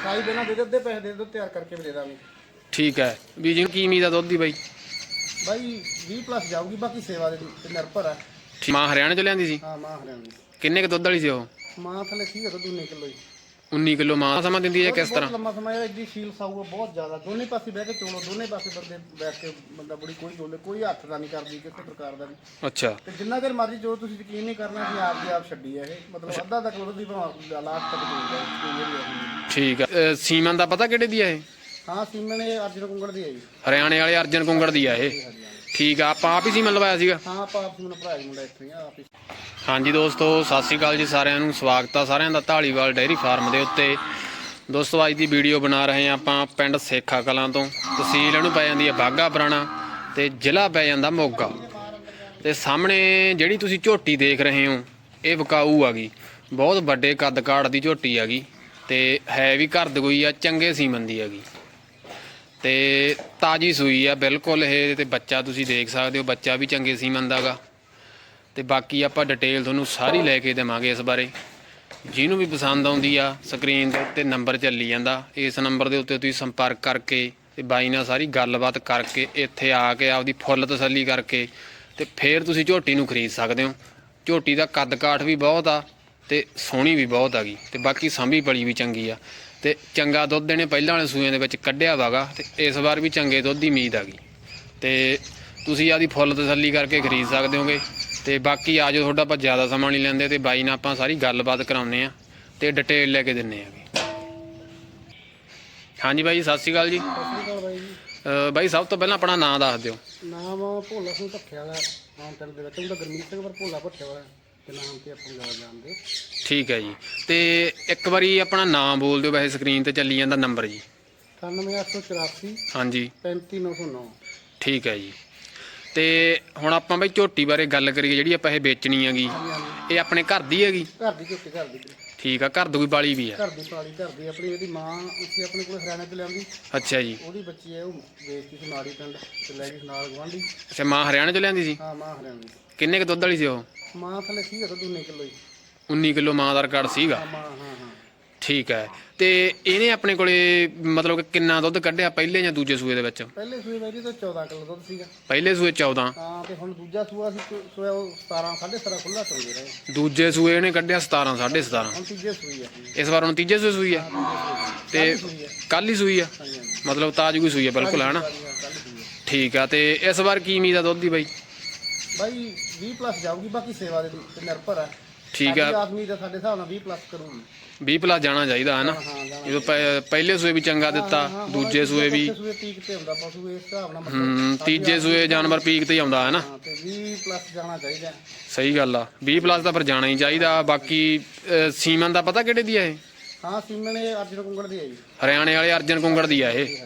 ਸਾਈ ਦੇਣਾ ਦੇ ਦੇ ਪੈਸੇ ਦੇ ਦੋ ਤਿਆਰ ਕਰਕੇ ਵੀ ਦੇ ਦਾਂਗੇ। ਠੀਕ ਹੈ। ਵੀ ਜਿਹਨੂੰ ਕੀ ਉਮੀਦ ਆ ਦੁੱਧ ਦੀ ਬਾਈ। ਬਾਈ 20 ਪਲੱਸ ਜਾਊਗੀ ਬਾਕੀ ਸੇਵਾ ਦੇ ਤੇ ਨਿਰਭਰ ਹੈ। ਠੀਕ- ਮਾਂ ਹਰਿਆਣੇ ਚ ਲਿਆਂਦੀ ਸੀ? ਹਾਂ ਮਾਂ ਹਰਿਆਣਾ ਕਿੰਨੇ ਕ ਦੁੱਧ ਵਾਲੀ ਸੀ ਉਹ? ਮਾਂ ਥਲੇ ਸੀ ਉਹ 2 ਕਿਲੋ ਹੀ। 19 ਕਿਲੋ ਮਾਂ ਸਮਾਂ ਦਿੰਦੀ ਹੈ ਕਿਸ ਬਹੁਤ ਤਰ੍ਹਾਂ ਲੰਮਾ ਸਮਾਂ ਹੈ ਇੱਡੀ ਸ਼ੀਲ ਸਾਊ ਬਹੁਤ ਜ਼ਿਆਦਾ। ਦੋਨੇ ਪਾਸੇ ਬਹਿ ਕੇ ਚੋਲੋ ਦੋਨੇ ਪਾਸੇ ਬੰਦੇ ਬੈਠ ਕੇ ਬੰਦਾ ਬੜੀ ਕੋਈ ਗੋਲੇ ਕੋਈ ਹੱਥ ਦਾ ਨਹੀਂ ਕਰਦੀ ਕਿਸੇ ਪ੍ਰਕਾਰ ਦਾ ਵੀ ਅੱਛਾ। ਤੇ ਜਿੰਨਾ ਚਿਰ ਮਰਜ਼ੀ ਜੋ ਤੁਸੀਂ ਯਕੀਨ ਨਹੀਂ ਕਰਨਾ ਅਸੀਂ ਆਪ ਦੀ ਆਪ ਛੱਡੀ ਹੈ ਇਹ। ਮਤਲਬ ਅੱਧਾ ਤੱਕ ਉਹਦੀ ਭਾਵੇਂ ਲਾਸਟ ਤੱਕ ਚੋਲਦਾ ਹੈ। ਠੀਕ ਆ। ਅ, ਸੀਮਨ ਦਾ ਪਤਾ ਕਿਹੜੇ ਦੀ ਆ ਇਹ? ਹਾਂ ਸੀਮਨ ਇਹ ਅਰਜਨ ਕੁੰਗੜ ਦੀ ਹੈ ਜੀ। ਹਰਿਆਣੇ ਵਾਲੇ ਅਰਜਨ ਕੁੰਗੜ ਦੀ ਆ ਇਹ। ਠੀਕ ਆ ਆਪਾਂ ਆਪ ਹੀ ਸੀਮਨ ਲਵਾਇਆ ਸੀਗਾ। ਹਾਂ ਆਪਾਂ ਆਪ ਸੀਮਨ ਭਰਾ ਜੀ ਮੁੰਡਾ ਇੱਥੇ ਆ ਆਪ ਹੀ। ਹਾਂਜੀ ਦੋਸਤੋ ਸਤਿ ਸ਼੍ਰੀ ਅਕਾਲ ਜੀ ਸਾਰਿਆਂ ਨੂੰ। ਸਵਾਗਤ ਆ ਸਾਰਿਆਂ ਦਾ ਢਾਲੀਵਾਲ ਡੇਅਰੀ ਫਾਰਮ ਦੇ ਉੱਤੇ। ਦੋਸਤੋ ਅੱਜ ਦੀ ਵੀਡੀਓ ਬਣਾ ਰਹੇ ਹਾਂ ਆਪਾਂ ਪਿੰਡ ਸੇਖਾ ਕਲਾਂ ਤੋਂ। ਤਹਿਸੀਲ ਇਹਨੂੰ ਪੈ ਜਾਂਦੀ ਹੈ ਬਾਗਾ ਪੁਰਾਣਾ ਤੇ ਜ਼ਿਲ੍ਹਾ ਪੈ ਜਾਂਦਾ ਮੋਗਾ। ਤੇ ਸਾਹਮਣੇ ਜਿਹੜੀ ਤੁਸੀਂ ਝੋਟੀ ਦੇਖ ਰਹੇ ਹੋ ਇਹ ਵਿਕਾਊ ਆਗੀ ਬਹੁਤ ਵੱਡੇ ਕੱਦ ਕਾੜ ਦੀ ਝੋਟੀ ਆਗੀ ਤੇ ਹੈ ਵੀ ਘਰ ਦੀ ਕੋਈ ਆ ਚੰਗੇ ਸੀਮਨ ਦੀ ਆਗੀ ਤੇ ਤਾਜੀ ਸੂਈ ਆ, ਬਿਲਕੁਲ ਇਹ ਤੇ ਬੱਚਾ ਤੁਸੀਂ ਦੇਖ ਸਕਦੇ ਹੋ, ਬੱਚਾ ਵੀ ਚੰਗੇ ਸੀਮਨ ਦਾਗਾ ਤੇ ਬਾਕੀ ਆਪਾਂ ਡਿਟੇਲ ਤੁਹਾਨੂੰ ਸਾਰੀ ਲੈ ਕੇ ਦੇਵਾਂਗੇ ਇਸ ਬਾਰੇ। ਜਿਹਨੂੰ ਵੀ ਪਸੰਦ ਆਉਂਦੀ ਆ ਸਕਰੀਨ ਦੇ ਉੱਤੇ ਨੰਬਰ ਚੱਲੀ ਜਾਂਦਾ। ਇਸ ਨੰਬਰ ਦੇ ਉੱਤੇ ਤੁਸੀਂ ਸੰਪਰਕ ਕਰਕੇ ਤੇ ਬਾਈ ਨਾਲ ਸਾਰੀ ਗੱਲਬਾਤ ਕਰਕੇ ਇੱਥੇ ਆ ਕੇ ਆਪਦੀ ਫੁੱਲ ਤਸੱਲੀ ਕਰਕੇ ਤੇ ਫਿਰ ਤੁਸੀਂ ਝੋਟੀ ਨੂੰ ਖਰੀਦ ਸਕਦੇ ਹੋ। ਝੋਟੀ ਦਾ ਕੱਦ ਕਾਠ ਵੀ ਬਹੁਤ ਆ ਤੇ ਸੋਹਣੀ ਵੀ ਬਹੁਤ ਆ ਆਗੀ ਤੇ ਬਾਕੀ ਸਾਂਭੀ ਪਲੀ ਵੀ ਚੰਗੀ ਆ। ਤੇ ਚੰਗਾ ਦੁੱਧ ਦੇਣੇ ਪਹਿਲਾਂ ਵਾਲੇ ਸੂਆਂ ਦੇ ਵਿੱਚ ਕੱਢਿਆ ਵਾਗਾ ਤੇ ਇਸ ਵਾਰ ਵੀ ਚੰਗੇ ਦੁੱਧ ਦੀ ਉਮੀਦ ਆਗੀ ਤੇ ਤੁਸੀਂ ਆਦੀ ਫੁੱਲ ਤਸੱਲੀ ਕਰਕੇ ਖਰੀਦ ਸਕਦੇ ਹੋਗੇ ਤੇ ਬਾਕੀ ਆਜੋ ਤੁਹਾਡਾ ਆਪਾਂ ਜ਼ਿਆਦਾ ਸਮਾਂ ਨਹੀਂ ਲੈਂਦੇ ਤੇ ਬਾਈ ਨਾਲ ਆਪਾਂ ਸਾਰੀ ਗੱਲਬਾਤ ਕਰਾਉਨੇ ਆ ਤੇ ਡਿਟੇਲ ਲੈ ਕੇ ਦਿੰਨੇ ਆਗੇ ਹਾਂਜੀ ਬਾਈ ਸਤਿ ਸ਼੍ਰੀ ਅਕਾਲ ਜੀ। ਸਤਿ ਸ਼੍ਰੀ ਅਕਾਲ ਬਾਈ ਜੀ। ਅਹ ਬਾਈ ਸਭ ਤੋਂ ਪਹਿਲਾਂ ਆਪਣਾ ਨਾਮ ਦੱਸ ਦਿਓ। ਨਾਮ ਭੋਲਾ ਸਿੰਘ ਧੱਕੇ ਵਾਲਾ ਪਿੰਡ ਦੇ ਵਿੱਚ ਉਹਦਾ ਗੁਰਮੀਤ ਸਿੰਘ ਪਰ ਭੋਲਾ ਭੱਠੇ ਵਾਲਾ। ਨਾਮ ਤੇ ਆਪਾਂ ਠੀਕ ਹੈ ਜੀ। ਤੇ ਇੱਕ ਵਾਰੀ ਆਪਣਾ ਨਾਮ ਬੋਲ ਦਿਓ ਵੈਸੇ ਸਕਰੀਨ ਤੇ ਚੱਲੀ ਜਾਂਦਾ ਨੰਬਰ ਜੀ। 98884 ਹਾਂਜੀ। 35909 ਠੀਕ ਹੈ ਜੀ। ਤੇ ਹੁਣ ਆਪਾਂ ਬਈ ਝੋਟੀ ਬਾਰੇ ਗੱਲ ਕਰੀਏ ਜਿਹੜੀ ਆਪਾਂ ਇਹ ਵੇਚਣੀ ਹੈਗੀ। ਇਹ ਆਪਣੇ ਘਰ ਦੀ ਹੈਗੀ? ਘਰ ਦੀ ਝੋਟੀ ਘਰ ਦੀ। ਠੀਕ ਆ ਘਰ ਦੀ ਬਾਲੀ ਵੀ ਆ। ਘਰ ਦੀ ਪਾਲੀ ਘਰ ਦੀ। ਆਪਣੀ ਇਹਦੀ ਮਾਂ ਅਸੀਂ ਆਪਣੇ ਕੋਲ ਹਰਿਆਣਾ ਤੇ ਲਿਆਂਦੀ। ਅੱਛਾ ਜੀ। ਉਹਦੀ ਬੱਚੀ ਹੈ ਉਹ ਵੇਚਤੀ ਸੀ ਨਾੜੀ ਪਿੰਡ ਤੇ ਲੈ ਗਈ ਨਾਲ ਗਵਾਂਢੀ ਅੱਛਾ ਮਾਂ ਹਰਿਆਣੇ ਚ ਲਿਆਂਦੀ ਸੀ? ਹਾਂ ਮਾਂ ਹਰਿਆਣਾ ਦੀ ਕਿੰਨੇ ਕ ਦੁੱਧ ਵਾਲੀ ਸੀ ਉਹ? ਮਾਂ ਥਲੇ ਸੀ ਉਹ 2 ਕਿਲੋ ਹੀ 19 ਕਿਲੋ ਮਾਂ ਦਾ ਰਿਕਾਰਡ ਸੀਗਾ। ਹਾਂ ਮਾਂ ਹਾਂ ਹਾਂ। ਠੀਕ ਹੈ। ਤੇ ਇਹਨੇ ਆਪਣੇ ਕੋਲੇ ਮਤਲਬ ਕਿ ਕਿੰਨਾ ਦੁੱਧ ਕੱਢਿਆ ਪਹਿਲੇ ਜਾਂ ਦੂਜੇ ਸੂਏ ਦੇ ਵਿੱਚ? ਪਹਿਲੇ ਸੂਏ ਵਾਰੀ ਤਾਂ 14 ਕਿਲੋ ਦੁੱਧ ਸੀਗਾ। ਪਹਿਲੇ ਸੂਏ 14 ਹਾਂ ਤੇ ਹੁਣ ਦੂਜਾ ਸੂਆ ਸੀ ਸੂ- ਸੂਆ ਉਹ 17 17.5 ਖੁੱਲਾ ਚਲਦੇ ਰਹੇ ਦੂਜੇ ਸੂਏ ਇਹਨੇ ਕੱਢਿਆ 17 17.5 ਹੁਣ ਤੀਜੇ ਸੂਈ ਆ। ਇਸ ਵਾਰ ਹੁਣ ਤੀਜੇ ਸੂਏ ਸੂਈ ਆ। ਤੇ ਕੱਲ ਹੀ ਸੂਈ ਆ। ਹਾਂਜੀ ਹਾਂਜੀ। ਮਤਲਬ ਤਾਜ ਕੋਈ ਸੂਈ ਆ ਬਿਲਕੁਲ ਹੈ ਨਾ? ਕੱਲ ਸੂਈ ਆ। ਠੀਕ ਆ ਤੇ ਇਸ ਵਾਰ ਕੀ ਉਮੀਦ ਆ ਦੁੱਧ ਦੀ ਬਾਈ? ਬਾਈ 20 ਪਲੱਸ ਜਾਊਗੀ ਬਾਕੀ ਸੇਵਾ ਦੇ ਤੇ ਨਿਰਭਰ ਹੈ ਠੀਕ ਆ। ਆਦਮੀ ਦਾ ਸਾਡੇ ਹਿਸਾਬ ਨਾਲ 20 ਪਲੱਸ ਕਰੂਗੀ। 20 ਪਲੱਸ ਜਾਣਾ ਚਾਹੀਦਾ ਹੈ ਨਾ ਹਾਂ ਜਾਣਾ ਜਦੋਂ ਪਹਿ- ਪਹਿਲੇ ਸੂਏ ਵੀ ਚੰਗਾ ਦਿੱਤਾ ਦੂਜੇ ਸੂਏ ਵੀ। ਚੌਥੇ ਸੂਏ ਪੀਕ ਤੇ ਹੁੰਦਾ ਪਸ਼ੂ ਇਸ ਹਿਸਾਬ ਨਾਲ ਮਤਲਬ ਹੂੰ ਤੀਜੇ ਸੂਏ ਜਾਨਵਰ ਪੀਕ ਤੇ ਹੀ ਆਉਂਦਾ ਹੈ ਨਾ ਹਾਂ ਤੇ 20 ਪਲੱਸ ਜਾਣਾ ਚਾਹੀਦਾ। ਸਹੀ ਗੱਲ ਆ। 20 ਪਲੱਸ ਤਾਂ ਫਿਰ ਜਾਣਾ ਹੀ ਚਾਹੀਦਾ ਬਾਕੀ ਅ, ਸੀਮਨ ਦਾ ਪਤਾ ਕਿਹੜੇ ਦੀ ਆ ਇਹ? ਹਾਂ ਸੀਮਨ ਇਹ ਅਰਜਨ ਕੁੰਗੜ ਦੀ ਹੈ ਜੀ। ਹਰਿਆਣੇ ਵਾਲੇ ਅਰਜਨ ਕੁੰਗੜ ਦੀ ਆ ਇਹ।